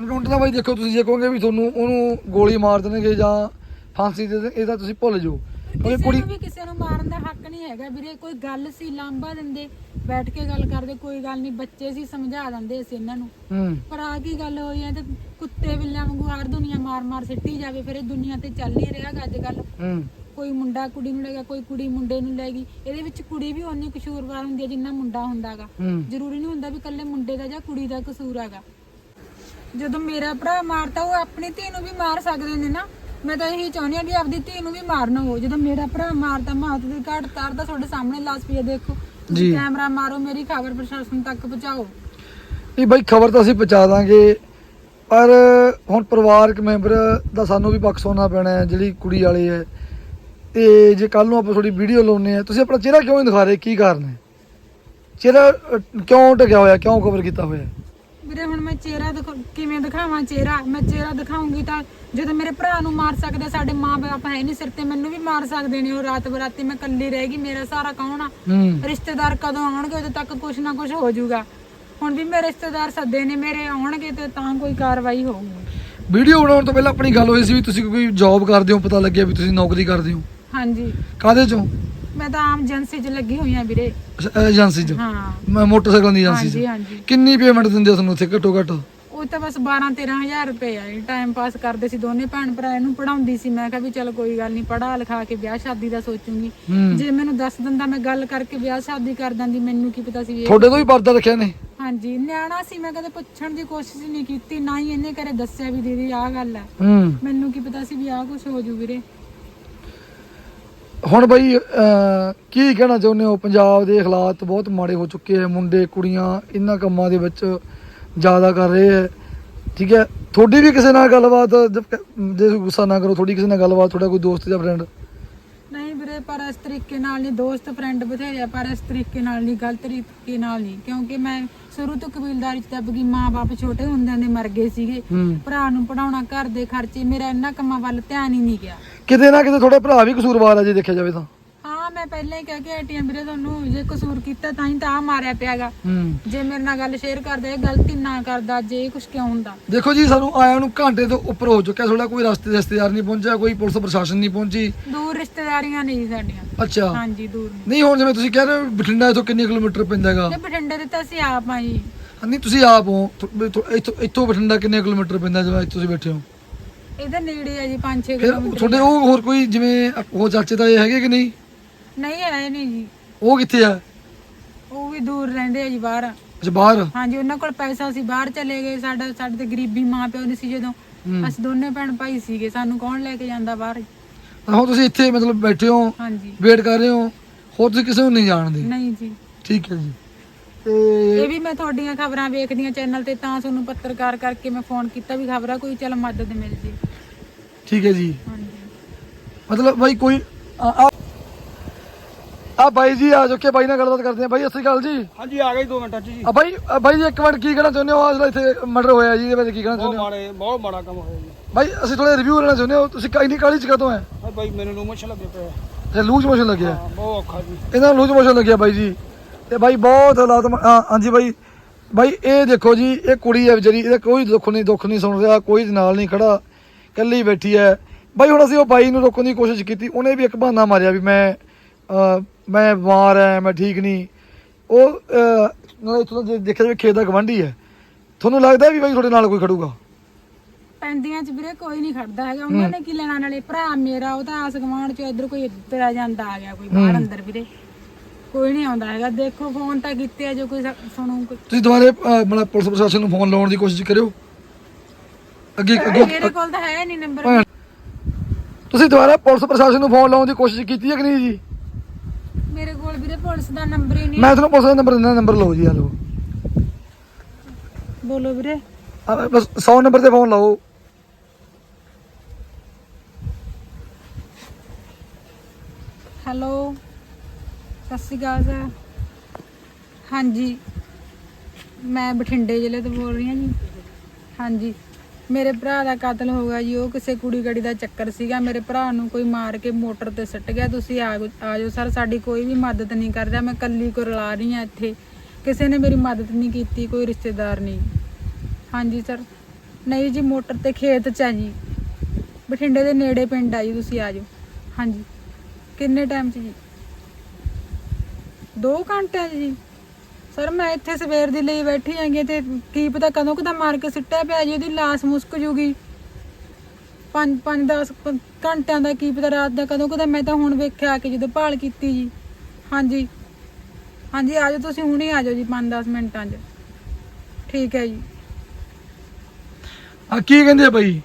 B: ਐਨਕਾਊਂਟਰ ਦਾ ਬਾਈ ਦੇਖੋ ਤੁਸੀਂ ਜੇ ਕਹੋਗੇ ਵੀ ਤੁਹਾਨੂੰ ਉਹਨੂੰ ਗੋਲੀ ਮਾਰ ਦੇਣਗੇ ਜਾਂ ਫਾਂਸੀ ਦੇ ਦੇ ਇਹ ਤਾਂ ਤੁਸੀਂ ਭੁੱਲ ਜਾਓ। ਕਿਉਂਕਿ ਕੁੜੀ
A: ਵੀ ਕਿਸੇ ਨੂੰ ਮਾਰਨ ਦਾ ਹੱਕ ਨਹੀਂ ਹੈਗਾ ਵੀਰੇ ਕੋਈ ਗੱਲ ਸੀ ਲਾਂਬਾ ਦਿੰਦੇ ਬੈਠ ਕੇ ਗੱਲ ਕਰਦੇ ਕੋਈ ਗੱਲ ਨਹੀਂ ਬੱਚੇ ਸੀ ਸਮਝਾ ਦਿੰਦੇ ਸੀ ਇਹਨਾਂ ਨੂੰ।
B: ਹੂੰ।
A: ਪਰ ਆ ਕੀ ਗੱਲ ਹੋਈ ਹੈ ਤੇ ਕੁੱਤੇ ਬਿੱਲਿਆਂ ਵਾਂਗੂ ਹਰ ਦੁਨੀਆ ਮਾਰ ਮਾਰ ਸਿੱਟੀ ਜਾਵੇ ਫਿਰ ਇਹ ਦੁਨੀਆ ਤੇ ਚੱਲ ਨਹੀਂ ਰਿਹਾ ਅੱਜ ਕੱਲ
B: ਹੂੰ।
A: ਕੋਈ ਮੁੰਡਾ ਕੁੜੀ ਨੂੰ ਲੈ ਗਿਆ ਕੋਈ ਕੁੜੀ ਮੁੰਡੇ ਨੂੰ ਲੈ ਗਈ ਇਹਦੇ ਵਿੱਚ ਕੁੜੀ ਵੀ ਓਨੀ ਕਸੂਰਵਾਰ ਹੁੰਦੀ ਹੈ ਜਿੰਨਾ ਮੁੰਡਾ ਹੁੰਦਾਗਾ
B: ਹੂੰ।
A: ਜ਼ਰੂਰੀ ਨਹੀਂ ਹੁੰਦਾ ਵੀ ਇਕੱਲੇ ਮੁੰਡੇ ਦਾ ਜਾਂ ਕੁੜੀ ਦਾ ਕਸੂਰ ਹੈਗਾ। ਜਦੋਂ ਮੇਰਾ ਭਰਾ ਮਾਰਤਾ ਉਹ ਆਪਣੀ ਧੀ ਨੂੰ ਵੀ ਮਾਰ ਸਕਦੇ ਨੇ ਨਾ ਮੈਂ ਤਾਂ ਇਹੀ ਚਾਹੁੰਦੀ ਹਾਂ ਕਿ ਆਪਦੀ ਧੀ ਨੂੰ ਵੀ ਮਾਰਨਾ ਹੋ ਜਦੋਂ ਮੇਰਾ ਭਰਾ ਮਾਰਤਾ ਮਾਤ ਦੀ ਘਾਟ ਤਾਰਦਾ ਤੁਹਾਡੇ ਸਾਹਮਣੇ ਲਾਸ਼ ਪਈ ਦੇਖੋ।
B: ਜੀ।
A: ਤੁਸੀਂ ਕੈਮਰਾ ਮਾਰੋ ਮੇਰੀ ਖਬਰ ਪ੍ਰਸ਼ਾਸਨ ਤੱਕ ਪਹੁੰਚਾਓ।
B: ਨਹੀਂ ਬਾਈ ਖਬਰ ਤਾਂ ਅਸੀਂ ਪਹੁੰਚਾ ਦਾਂਗੇ। ਪਰ ਹੁਣ ਪਰਿਵਾਰਕ ਮੈਂਬਰ ਦਾ ਸਾਨੂੰ ਵੀ ਪੱਖ ਸੁਣਨਾ ਪੈਣਾ ਹੈ ਜਿਹੜੀ ਕੁੜੀ ਵਾਲੇ ਹੈ। ਤੇ ਜੇ ਕੱਲ ਨੂੰ ਆਪਾਂ ਥੋੜੀ ਵੀਡੀਓ ਲਾਉਨੇ ਆ ਤੁਸੀਂ ਆਪਣਾ ਚਿਹਰਾ ਕਿਉਂ ਨਹੀਂ ਦਿਖਾ ਰਹੇ? ਕੀ ਕਾਰਨ ਹੈ? ਚਿਹਰਾ ਕਿਉਂ ਢਕਿਆ ਹੋਇਆ ਕਿਉਂ ਕਵਰ ਕੀਤਾ ਹੋਇਆ?
A: ਵੀਰੇ ਹੁਣ ਮੈਂ ਚਿਹਰਾ ਦਿਖਾ ਕਿਵੇਂ ਦਿਖਾਵਾਂ ਚਿਹਰਾ? ਮੈਂ ਚਿਹਰਾ ਦਿਖਾਉਂਗੀ ਤਾਂ ਜਦੋਂ ਮੇਰੇ ਭਰਾ ਨੂੰ ਮਾਰ ਸਕਦੇ ਸਾਡੇ ਮਾਂ-ਬਾਪ ਹੈ ਨਹੀਂ ਸਿਰ ਤੇ ਮੈਨੂੰ ਵੀ ਮਾਰ ਸਕਦੇ ਨੇ ਉਹ ਰਾਤ ਬਰਾਤੀ ਮੈਂ ਇਕੱਲੀ ਰਹੇਗੀ ਮੇਰਾ ਸਾਰਾ ਕੌਣ ਆ?
B: ਹੂੰ।
A: ਰਿਸ਼ਤੇਦਾਰ ਕਦੋਂ ਆਉਣਗੇ ਉਦੋਂ ਤੱਕ ਕੁਝ ਨਾ ਕੁਝ ਹੋ ਜਾਊਗਾ। ਹੁਣ ਵੀ ਮੇਰੇ ਰਿਸ਼ਤੇਦਾਰ ਸੱਦੇ ਨੇ ਮੇਰੇ ਆਉਣਗੇ ਤੇ ਤਾਂ ਕੋਈ ਕਾਰਵਾਈ ਹੋਊਗੀ।
B: ਵੀਡੀਓ ਬਣਾਉਣ ਤੋਂ ਪਹਿਲਾਂ ਆਪਣੀ ਗੱਲ ਹੋਈ ਸੀ ਵੀ ਤੁਸੀਂ ਕੋਈ ਜੌਬ ਕਰਦੇ ਹੋ ਪਤਾ ਲੱਗਿਆ ਵੀ ਤੁਸੀਂ ਨੌਕਰੀ ਕਰਦੇ ਹੋ।
A: ਹਾਂਜੀ।
B: ਕਾਹਦੇ ਚੋਂ?
A: ਮੈਂ ਤਾਂ ਆਮ ਏਜੰਸੀ 'ਚ ਲੱਗੀ ਹੋਈ ਆ ਵੀਰੇ।
B: ਏਜੰਸੀ 'ਚ?
A: ਹਾਂ।
B: ਮੈਂ ਮੋਟਰਸਾਈਕਲ ਦੀ ਏਜੰਸੀ 'ਚ।
A: ਹਾਂਜੀ ਹਾਂਜੀ।
B: ਕਿੰਨੀ ਪੇਮੈਂਟ ਦਿੰਦੇ ਆ ਤੁਹਾਨੂੰ ਉੱਥੇ ਘੱਟੋ ਘੱਟ?
A: ਉਹ ਤਾਂ ਬਸ 12 13000 ਰੁਪਏ ਆ। ਟਾਈਮ ਪਾਸ ਕਰਦੇ ਸੀ ਦੋਨੇ ਭੈਣ ਭਰਾ ਇਹਨੂੰ ਪੜਾਉਂਦੀ ਸੀ। ਮੈਂ ਕਿਹਾ ਵੀ ਚਲ ਕੋਈ ਗੱਲ ਨਹੀਂ ਪੜਾ ਲਿਖਾ ਕੇ ਵਿਆਹ ਸ਼ਾਦੀ ਦਾ ਸੋਚੂੰਗੀ।
B: ਹੂੰ।
A: ਜੇ ਮੈਨੂੰ ਦੱਸ ਦਿੰਦਾ ਮੈਂ ਗੱਲ ਕਰਕੇ ਵਿਆਹ ਸ਼ਾਦੀ ਕਰ ਦਿੰਦੀ ਮੈਨੂੰ ਕੀ ਪਤਾ ਸੀ ਵੀ ਇਹ-
B: ਤੁਹਾਡੇ ਤੋਂ ਵੀ ਪਰਦਾ ਰੱਖਿਆ ਨੇ
A: ਹਾਂਜੀ ਨਿਆਣਾ ਸੀ ਮੈਂ ਕਦੇ ਪੁੱਛਣ ਦੀ ਕੋਸ਼ਿਸ਼ ਹੀ ਨਹੀਂ ਕੀਤੀ ਨਾ ਹੀ ਇਹਨੇ ਕਰੇ ਦੱਸਿਆ ਵੀ ਦੀਦੀ ਆਹ ਗੱਲ ਹੈ
B: ਹੂੰ।
A: ਮੈਨੂੰ ਕੀ ਪਤਾ ਸੀ ਵੀ ਆਹ ਕੁਝ ਹੋ ਜੂ ਵੀਰੇ।
B: ਹੁਣ ਬਈ ਕੀ ਕਹਿਣਾ ਚਾਹੁੰਦੇ ਹੋ? ਪੰਜਾਬ ਦੇ ਹਾਲਾਤ ਬਹੁਤ ਮਾੜੇ ਹੋ ਚੁੱਕੇ ਹੈ। ਮੁੰਡੇ ਕੁੜੀਆਂ ਇਹਨਾਂ ਕੰਮਾਂ ਦੇ ਵਿੱਚ ਜ਼ਿਆਦਾ ਕਰ ਰਹੇ ਹੈ। ਠੀਕ ਹੈ? ਤੁਹਾਡੀ ਵੀ ਕਿਸੇ ਨਾਲ ਗੱਲਬਾਤ ਜੇ ਗੁੱਸਾ ਨਾ ਕਰੋ ਤੁਹਾਡੀ ਕਿਸੇ ਨਾਲ ਗੱਲਬਾਤ ਤੁਹਾਡਾ ਕੋਈ ਦੋਸਤ ਜਾਂ ਫਰੈਂਡ
A: ਨਹੀਂ ਵੀਰੇ ਪਰ ਇਸ ਤਰੀਕੇ ਨਾਲ ਨਹੀਂ ਦੋਸਤ ਫਰੈਂਡ ਬਥੇਰੇ ਆ, ਪਰ ਇਸ ਤਰੀਕੇ ਨਾਲ ਨਹੀਂ ਗਲਤ ਤਰੀਕੇ ਨਾਲ ਨਹੀਂ। ਕਿਉਂਕਿ ਮੈਂ ਸ਼ੁਰੂ ਤੋਂ ਕਬੀਲਦਾਰੀ ਚ ਦੱਬ ਗਈ ਮਾਂ-ਬਾਪ ਛੋਟੇ ਹੁੰਦਿਆਂ ਦੇ ਮਰ ਗਏ ਸੀਗੇ। ਭਰਾ ਨੂੰ ਪੜਾਉਣਾ ਘਰ ਦੇ ਖਰਚੇ ਮੇਰਾ ਇੰਨਾ ਕੰਮਾਂ ਵੱਲ ਧਿਆਨ ਹੀ ਨਹੀਂ ਗਿਆ।
B: ਕਿਤੇ ਨਾ ਕਿਤੇ ਤੁਹਾਡੇ ਭਰਾ ਵੀ ਕਸੂਰਵਾਰ ਆ ਜੇ ਦੇਖਿਆ ਜਾਵੇ ਤਾਂ।
A: ਹਾਂ ਮੈਂ ਪਹਿਲਾਂ ਹੀ ਕਹਿ ਕੇ ਆਂ ਵੀਰੇ ਤੁਹਾਨੂੰ ਜੇ ਕਸੂਰ ਕੀਤਾ ਤਾਂ ਹੀ ਤਾਂ ਆਹ ਮਾਰਿਆ ਪਿਆਗਾ।
B: ਹੂੰ।
A: ਜੇ ਮੇਰੇ ਨਾਲ ਗੱਲ ਸ਼ੇਅਰ ਕਰਦਾ ਇਹ ਗਲਤੀ ਨਾ ਕਰਦਾ ਜੇ ਇਹ ਕੁਝ ਕਿਉਂ ਹੁੰਦਾ।
B: ਦੇਖੋ ਜੀ ਸਾਨੂੰ ਆਇਆਂ ਨੂੰ ਘੰਟੇ ਤੋਂ ਉੱਪਰ ਹੋ ਚੁੱਕਿਆ ਤੁਹਾਡਾ ਕੋਈ ਰਸਤੇ ਰਿਸ਼ਤੇਦਾਰ ਨਹੀਂ ਪਹੁੰਚਿਆ ਕੋਈ ਪੁਲਿਸ ਪ੍ਰਸ਼ਾਸਨ ਨਹੀਂ ਪਹੁੰਚੀ।
A: ਦੂਰ ਰਿਸ਼ਤੇਦਾਰੀਆਂ ਨਹੀਂ ਸਾਡੀਆਂ।
B: ਅੱਛਾ।
A: ਹਾਂਜੀ ਦੂਰ ਨਹੀਂ
B: ਨਹੀਂ ਹੁਣ ਜਿਵੇਂ ਤੁਸੀਂ ਕਹਿ ਰਹੇ ਹੋ ਬਠਿੰਡਾ ਇਥੋਂ ਕਿੰਨੇ ਕਿਲੋਮੀਟਰ ਪੈਂਦਾ ਹੈਗਾ?
A: ਤੇ ਬਠਿੰਡੇ ਦੇ ਤਾਂ ਅਸੀਂ ਆਪ ਆ ਜੀ।
B: ਨਹੀਂ ਤੁਸੀਂ ਆਪ ਹੋ। ਥੋ- ਵੀ ਥੋ- ਇੱਥੋਂ ਇੱਥੋਂ ਬਠਿੰਡਾ ਕਿੰਨੇ ਕਿਲੋਮੀਟਰ ਪੈਂਦਾ ਜਿਵੇਂ ਤੁਸੀਂ ਬੈਠੇ ਹੋ?
A: ਇਹਦੇ ਨੇੜੇ ਆ ਜੀ 5-6
B: ਫਿਰ
A: ਕਿਲੋਮੀਟਰ।
B: ਤੁਹਾਡੇ ਉਹ ਹੋਰ ਕੋਈ ਜਿਵੇਂ ਉਹ ਚਾਚੇ ਦਾ ਇਹ ਹੈਗੇ ਕਿ ਨਹੀਂ?
A: ਨਹੀਂ ਆਏ ਨਹੀਂ ਜੀ।
B: ਉਹ ਕਿੱਥੇ ਆ?
A: ਉਹ ਵੀ ਦੂਰ ਰਹਿੰਦੇ ਆ ਜੀ ਬਾਹਰ।
B: ਅੱਛਾ ਬਾਹਰ?
A: ਹਾਂਜੀ ਉਹਨਾਂ ਕੋਲ ਪੈਸਾ ਸੀ ਬਾਹਰ ਚਲੇ ਗਏ। ਸਾਡਾ ਸਾਡੇ ਤੇ ਗਰੀਬੀ ਮਾਂ ਪਿਓ ਨਹੀਂ ਸੀ ਜਦੋਂ।
B: ਹੂੰ।
A: ਅਸੀਂ ਦੋਨੇ ਭੈਣ ਭਾਈ ਸੀਗੇ। ਸਾਨੂੰ ਕੌਣ ਲੈ ਕੇ ਜਾਂਦਾ ਬਾਹਰ?
B: ਹੁਣ ਤੁਸੀਂ ਇੱਥੇ ਮਤਲਬ ਬੈਠੇ ਹੋ
A: ਹਾਂਜੀ।
B: ਵੇਟ ਕਰ ਰਹੇ ਹੋ ਹੋਰ ਤੁਸੀਂ ਕਿਸੇ ਨੂੰ ਨਹੀਂ ਜਾਣਦੇ।
A: ਨਹੀਂ ਜੀ।
B: ਠੀਕ ਹੈ ਜੀ।
A: ਇਹ ਵੀ ਮੈਂ ਤੁਹਾਡੀਆਂ ਖਬਰਾਂ ਵੇਖਦੀਆਂ ਚੈਨਲ ਤੇ ਤਾਂ ਤੁਹਾਨੂੰ ਪੱਤਰਕਾਰ ਕਰਕੇ ਮੈਂ ਫੋਨ ਕੀਤਾ ਵੀ ਖਬਰਾਂ ਕੋਈ ਚੱਲ ਮਦਦ ਮਿਲ ਜੇ।
B: ਠੀਕ ਹੈ ਜੀ। ਮਤਲਬ ਬਾਈ ਕੋਈ ਆ ਆ- ਬਾਈ ਜੀ ਆ ਚੁੱਕੇ ਬਾਈ ਨਾਲ ਗੱਲਬਾਤ ਕਰਦੇ ਆ ਬਾਈ ਸਤਿ ਸ਼੍ਰੀ ਅਕਾਲ ਜੀ।
C: ਹਾਂਜੀ ਆ ਗਏ 2 ਮਿੰਟਾਂ ਚ ਜੀ।
B: ਆ ਬਾਈ ਆ ਬਾਈ ਜੀ ਇੱਕ ਮਿੰਟ ਕੀ ਕਹਿਣਾ ਚਾਹੁੰਦੇ ਹੋ? ਆ ਜਿਹੜਾ ਇੱਥੇ ਮਰਡਰ ਹੋਇਆ ਜੀ ਇਹਦੇ ਬਾਰੇ ਕੀ ਕਹਿਣਾ
C: ਬਹੁਤ
B: ਚਾਹੁੰਦੇ ਹੋ?
C: ਮਾੜੇ ਬਹੁਤ ਮਾੜਾ ਕੰਮ ਹੋਇਆ ਜੀ।
B: ਬਾਈ ਅਸੀਂ ਥੋੜਾ ਰਿਵਿਊ ਲੈਣਾ ਚਾਹੁੰਦੇ ਹੋ। ਤੁਸੀਂ ਕਾਈ ਨਹੀਂ ਕਾਲੀ ਚ ਕਦੋਂ ਹੈ?
C: ਆ ਬਾਈ ਮੈਨੂੰ ਨੂੰ ਲੱਗੇ ਪਿਆ
B: ਤੇ ਲੂਜ਼ ਮੋਸ਼ਨ ਲੱਗਿਆ।
C: ਹਾਂ ਬਹੁਤ ਔਖਾ ਜੀ।
B: ਇਹਨਾਂ ਨੂੰ ਲੂਜ਼ ਮੋਸ਼ਨ ਲੱਗਿਆ ਬਾਈ ਜੀ। ਤੇ ਬਾਈ ਬਹੁਤ ਹਾਲਾਤ ਮ- ਹਾਂ ਹਾਂਜੀ ਬਾਈ। ਬਾਈ ਇਹ ਦੇਖੋ ਜੀ ਇਹ ਕੁੜੀ ਹੈ ਵਿਚਾਰੀ ਇਹਦਾ ਕੋਈ ਦੁੱਖ ਨਹੀਂ ਦੁੱਖ ਨਹੀਂ ਸੁਣ ਰਿਹਾ ਕੋਈ ਨਾਲ ਨਹੀਂ ਖੜਾ। ਇਕੱਲੀ ਬੈਠੀ ਹੈ। ਬਾਈ ਹੁਣ ਅਸੀਂ ਉਹ ਬਾਈ ਨੂੰ ਰੋਕਣ ਦੀ ਕੋਸ਼ਿਸ਼ ਕੀਤੀ ਉਹਨੇ ਵੀ ਇੱਕ ਬਹਾਨਾ ਮਾਰਿਆ ਵੀ ਮੈਂ ਮੈਂ ਬਿਮਾਰ ਐ ਮੈਂ ਠੀਕ ਨਹੀਂ। ਉਹ ਨਾਲੇ ਇੱਥੋਂ ਦੇਖਿਆ ਜਾਵੇ ਖੇਤ ਦਾ ਗਵਾਂਢੀ ਹੈ। ਤੁਹਾਨੂੰ ਲੱਗਦਾ ਵੀ ਬਾਈ ਤੁਹਾਡੇ ਨਾਲ ਕੋਈ ਖੜੂਗਾ?
A: ਪੈਂਦੀਆਂ ਚ ਵੀਰੇ ਕੋਈ ਨਹੀਂ ਖੜਦਾ ਹੈਗਾ। ਉਹਨਾਂ ਨੇ ਕੀ ਲੈਣਾ ਨਾਲੇ? ਭਰਾ ਮੇਰਾ ਉਹ ਤਾਂ ਆਸ ਚ ਇੱਧਰ ਕੋਈ ਆ ਜਾਂਦਾ ਆ ਗਿਆ ਕੋਈ ਬਾਹਰ ਅੰਦਰ ਵੀਰੇ। ਕੋਈ ਨਹੀਂ ਆਉਂਦਾ ਹੈਗਾ। ਦੇਖੋ ਫੋਨ ਤਾਂ ਕੀਤੇ ਆ ਜੋ ਕੋਈ ਸੁਣੂ
B: ਤੁਸੀਂ ਦੁਬਾਰੇ ਮਤਲਬ ਪੁਲਿਸ ਪ੍ਰਸ਼ਾਸਨ ਨੂੰ ਫੋਨ ਲਾਉਣ ਦੀ ਕੋਸ਼ਿਸ਼ ਕਰਿਓ। ਅੱਗੇ ਅੱਗੇ
A: ਮੇਰੇ ਕੋਲ ਤਾਂ ਹੈ ਨਹੀਂ ਨੰਬਰ
B: ਭੈਣ, ਤੁਸੀਂ ਦੁਬਾਰਾ ਪੁਲਿਸ ਪ੍ਰਸ਼ਾਸਨ ਨੂੰ ਫੋਨ ਲਾਉਣ ਦੀ ਕੋਸ਼ਿਸ਼ ਕੀਤੀ ਹੈ ਕਿ ਨਹੀਂ ਜੀ?
A: ਮੇਰੇ ਕੋਲ ਵੀਰੇ ਪੁਲਿਸ ਦਾ ਨੰਬਰ ਹੀ ਨਹੀਂ।
B: ਮੈਂ ਤੁਹਾਨੂੰ ਪੁਲਿਸ ਦਾ ਨੰਬਰ ਦਿੰਦਾ ਨੰਬਰ ਲਓ ਜੀ ਆ ਲਓ।
A: ਬੋਲੋ ਵੀਰੇ।
B: ਆ ਬਸ 100 ਨੰਬਰ ਤੇ ਫੋਨ ਲਾਓ।
A: ਹੈਲੋ ਸਤਿ ਸ਼੍ਰੀ ਅਕਾਲ ਸਰ ਹਾਂਜੀ। ਮੈਂ ਬਠਿੰਡੇ ਜ਼ਿਲ੍ਹੇ ਤੋਂ ਬੋਲ ਰਹੀ ਹਾਂ ਜੀ। ਹਾਂਜੀ। ਮੇਰੇ ਭਰਾ ਦਾ ਕਤਲ ਹੋ ਗਿਆ ਜੀ, ਉਹ ਕਿਸੇ ਕੁੜੀ ਗੜੀ ਦਾ ਚੱਕਰ ਸੀਗਾ। ਮੇਰੇ ਭਰਾ ਨੂੰ ਕੋਈ ਮਾਰ ਕੇ ਮੋਟਰ ਤੇ ਸੱਟ ਗਿਆ। ਤੁਸੀਂ ਆ ਆ ਸਰ, ਸਾਡੀ ਕੋਈ ਵੀ ਮਦਦ ਨਹੀਂ ਕਰ ਰਿਹਾ ਮੈਂ ਕੱਲੀ ਕੋ ਰਲਾ ਰਹੀ ਹਾਂ ਇੱਥੇ। ਕਿਸੇ ਨੇ ਮੇਰੀ ਮਦਦ ਨਹੀਂ ਕੀਤੀ, ਕੋਈ ਰਿਸ਼ਤੇਦਾਰ ਨਹੀਂ। ਹਾਂਜੀ ਸਰ। ਨਹੀਂ ਜੀ, ਮੋਟਰ ਤੇ ਖੇਤ ਚ ਆ ਜੀ। ਬਠਿੰਡੇ ਦੇ ਨੇੜੇ ਪਿੰਡ ਆ ਜੀ, ਤੁਸੀਂ ਆ ਜਾਓ। ਹਾਂਜੀ। ਕਿੰਨੇ ਟਾਈਮ 'ਚ ਜੀ? 2 ਘੰਟੇ 'ਚ ਜੀ। ਸਰ ਮੈਂ ਇੱਥੇ ਸਵੇਰ ਦੀ ਲਈ ਬੈਠੀ ਆਂਗੀ ਤੇ ਕੀ ਪਤਾ ਕਦੋਂ ਕਦਾ ਮਾਰ ਕੇ ਸਿੱਟਿਆ ਪਿਆ ਜੀ, ਉਹਦੀ ਲਾਸ਼ ਮੁਸਕ ਜੂਗੀ। 5 5 10 ਘੰਟਿਆਂ ਦਾ ਕੀ ਪਤਾ, ਰਾਤ ਦਾ ਕਦੋਂ ਕਦਾ ਮੈਂ ਤਾਂ ਹੁਣ ਵੇਖਿਆ ਆ ਕੇ ਜਦੋਂ ਭਾਲ ਕੀਤੀ ਜੀ। ਹਾਂਜੀ ਹਾਂਜੀ ਆਜੋ ਜਾਓ ਤੁਸੀਂ, ਹੁਣੇ ਆ ਜਾਓ ਜੀ 5-10 ਮਿੰਟਾਂ 'ਚ। ਠੀਕ ਹੈ ਜੀ।
B: ਆ ਕੀ ਕਹਿੰਦੇ ਆ ਬਾਈ?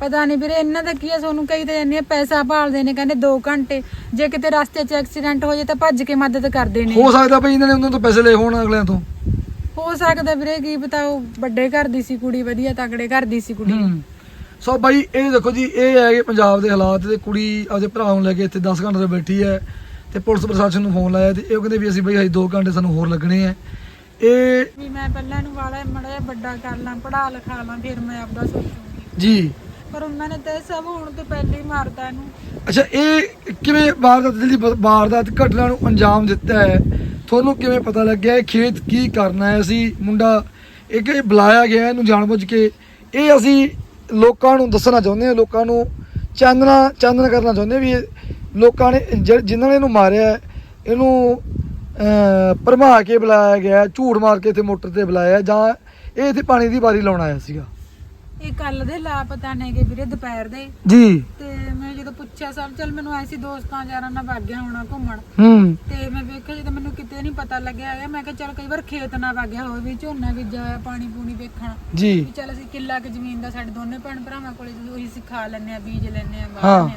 A: ਪਤਾ ਨਹੀਂ ਵੀਰੇ ਇਹਨਾਂ ਦਾ ਕੀ ਹੈ ਤੁਹਾਨੂੰ ਕਈ ਤਾਂ ਜਾਂਦੇ ਆ ਪੈਸਾ ਭਾਲਦੇ ਨੇ ਕਹਿੰਦੇ 2 ਘੰਟੇ। ਜੇ ਕਿਤੇ ਰਸਤੇ 'ਚ ਐਕਸੀਡੈਂਟ ਹੋ ਜਾਏ ਤਾਂ ਭੱਜ ਕੇ ਮਦਦ ਕਰਦੇ ਨੇ
B: ਹੋ ਸਕਦਾ ਬਈ ਇਹਨਾਂ ਨੇ ਉਹਨਾਂ ਤੋਂ ਪੈਸੇ ਲਏ ਹੋਣ ਅਗਲਿਆਂ ਤੋਂ।
A: ਹੋ ਸਕਦਾ ਵੀਰੇ ਕੀ ਪਤਾ ਉਹ ਵੱਡੇ ਘਰ ਦੀ ਸੀ ਕੁੜੀ ਵਧੀਆ ਤਕੜੇ ਘਰ ਦੀ ਸੀ ਕੁੜੀ।
B: ਹੂੰ। ਸੋ ਬਾਈ ਇਹ ਦੇਖੋ ਜੀ ਇਹ ਹੈਗੇ ਪੰਜਾਬ ਦੇ ਹਾਲਾਤ ਤੇ ਕੁੜੀ ਆਪਦੇ ਭਰਾ ਨੂੰ ਲੈ ਕੇ ਇੱਥੇ 10 ਘੰਟੇ ਤੋਂ ਬੈਠੀ ਹੈ ਤੇ ਪੁਲਿਸ ਪ੍ਰਸ਼ਾਸਨ ਨੂੰ ਫੋਨ ਲਾਇਆ ਤੇ ਇਹ ਕਹਿੰਦੇ ਵੀ ਅਸੀਂ ਬਈ ਹਜੇ 2 ਘੰਟੇ ਸਾਨੂੰ ਹੋਰ ਲੱਗਣੇ ਆ ਇਹ
A: ਵੀ ਮੈਂ ਪਹਿਲਾਂ ਇਹਨੂੰ ਵਾਲਾ ਮੜਾ ਜਿਹਾ ਵੱਡਾ ਕਰ ਲਾਂ ਪੜਾ ਲਿਖਾ ਲਾਂ ਫਿਰ ਮੈਂ ਆਪਦਾ ਸੋਚੂੰਗੀ।
B: ਜੀ।
A: ਪਰ ਉਹਨਾਂ ਨੇ ਤਾਂ ਇਹ ਸਭ ਹੋਣ ਤੋਂ ਪਹਿਲੇ ਹੀ ਮਾਰਤਾ ਇਹਨੂੰ।
B: ਅੱਛਾ ਇਹ ਕਿਵੇਂ ਵਾਰਦਾਤ ਜਿਹੜੀ ਬ- ਵਾਰਦਾਤ ਘਟਨਾ ਨੂੰ ਅੰਜਾਮ ਦਿੱਤਾ ਹੈ ਤੁਹਾਨੂੰ ਕਿਵੇਂ ਪਤਾ ਲੱਗਿਆ? ਇਹ ਖੇਤ ਕੀ ਕਰਨਾ ਹੈ ਅਸੀਂ ਮੁੰਡਾ ਇੱਕ ਇਹ ਬੁਲਾਇਆ ਗਿਆ ਇਹਨੂੰ ਜਾਣਬੁੱਝ ਕੇ। ਇਹ ਅਸੀਂ ਲੋਕਾਂ ਨੂੰ ਦੱਸਣਾ ਚਾਹੁੰਦੇ ਹਾਂ ਲੋਕਾਂ ਨੂੰ ਚਾਨਣਾ ਚਾਨਣਾ ਕਰਨਾ ਚਾਹੁੰਦੇ ਹਾਂ ਵੀ ਇਹ ਲੋਕਾਂ ਨੇ ਜਿ- ਜਿਨ੍ਹਾਂ ਨੇ ਇਹਨੂੰ ਮਾਰਿਆ ਹੈ, ਇਹਨੂੰ ਅਹ, ਭਰਮਾ ਕੇ ਬੁਲਾਇਆ ਗਿਆ ਹੈ, ਝੂਠ ਮਾਰ ਕੇ ਇੱਥੇ ਮੋਟਰ ਤੇ ਬੁਲਾਇਆ ਜਾਂ ਇਹ ਇੱਥੇ ਪਾਣੀ ਦੀ ਵਾਰੀ ਲਾਉਣ ਆਇਆ ਸੀਗਾ।
A: ਇਹ ਕੱਲ ਦੇ ਲਾਪਤਾ ਨੇਗੇ ਵੀਰੇ ਦੁਪਹਿਰ ਦੇ।
B: ਜੀ।
A: ਤੇ ਮੈਂ ਜਦੋਂ ਪੁੱਛਿਆ ਸਭ ਚੱਲ ਮੈਨੂੰ ਐਸੀ ਦੋਸਤਾਂ ਯਾਰਾਂ ਨਾਲ ਵਗ ਗਿਆ ਹੋਣਾ ਘੁੰਮਣ।
B: ਹੂੰ।
A: ਤੇ ਮੈਂ ਵੇਖਿਆ ਜਦੋਂ ਮੈਨੂੰ ਕਿਤੇ ਨਹੀਂ ਪਤਾ ਲੱਗਿਆ ਹੈਗਾ ਮੈਂ ਕਿਹਾ ਚੱਲ ਕਈ ਵਾਰ ਖੇਤ ਨਾ ਵਗਿਆ ਹੋਵੇ ਵੀ ਝੋਨਾ ਬੀਜਿਆ ਹੋਇਆ ਪਾਣੀ ਪੂਣੀ ਵੇਖਣ।
B: ਜੀ।
A: ਵੀ ਚੱਲ ਅਸੀਂ ਕਿੱਲਾ ਕੁ ਜ਼ਮੀਨ ਦਾ ਸਾਡੇ ਦੋਨੇ ਭੈਣ ਭਰਾਵਾਂ ਕੋਲੇ ਜਦੋਂ ਉਹੀ ਸਿਖਾ ਲੈਨੇ ਆ ਬੀਜ ਲੈਨੇ ਆ
B: ਹਾਂ।
A: ਬਾਹਰ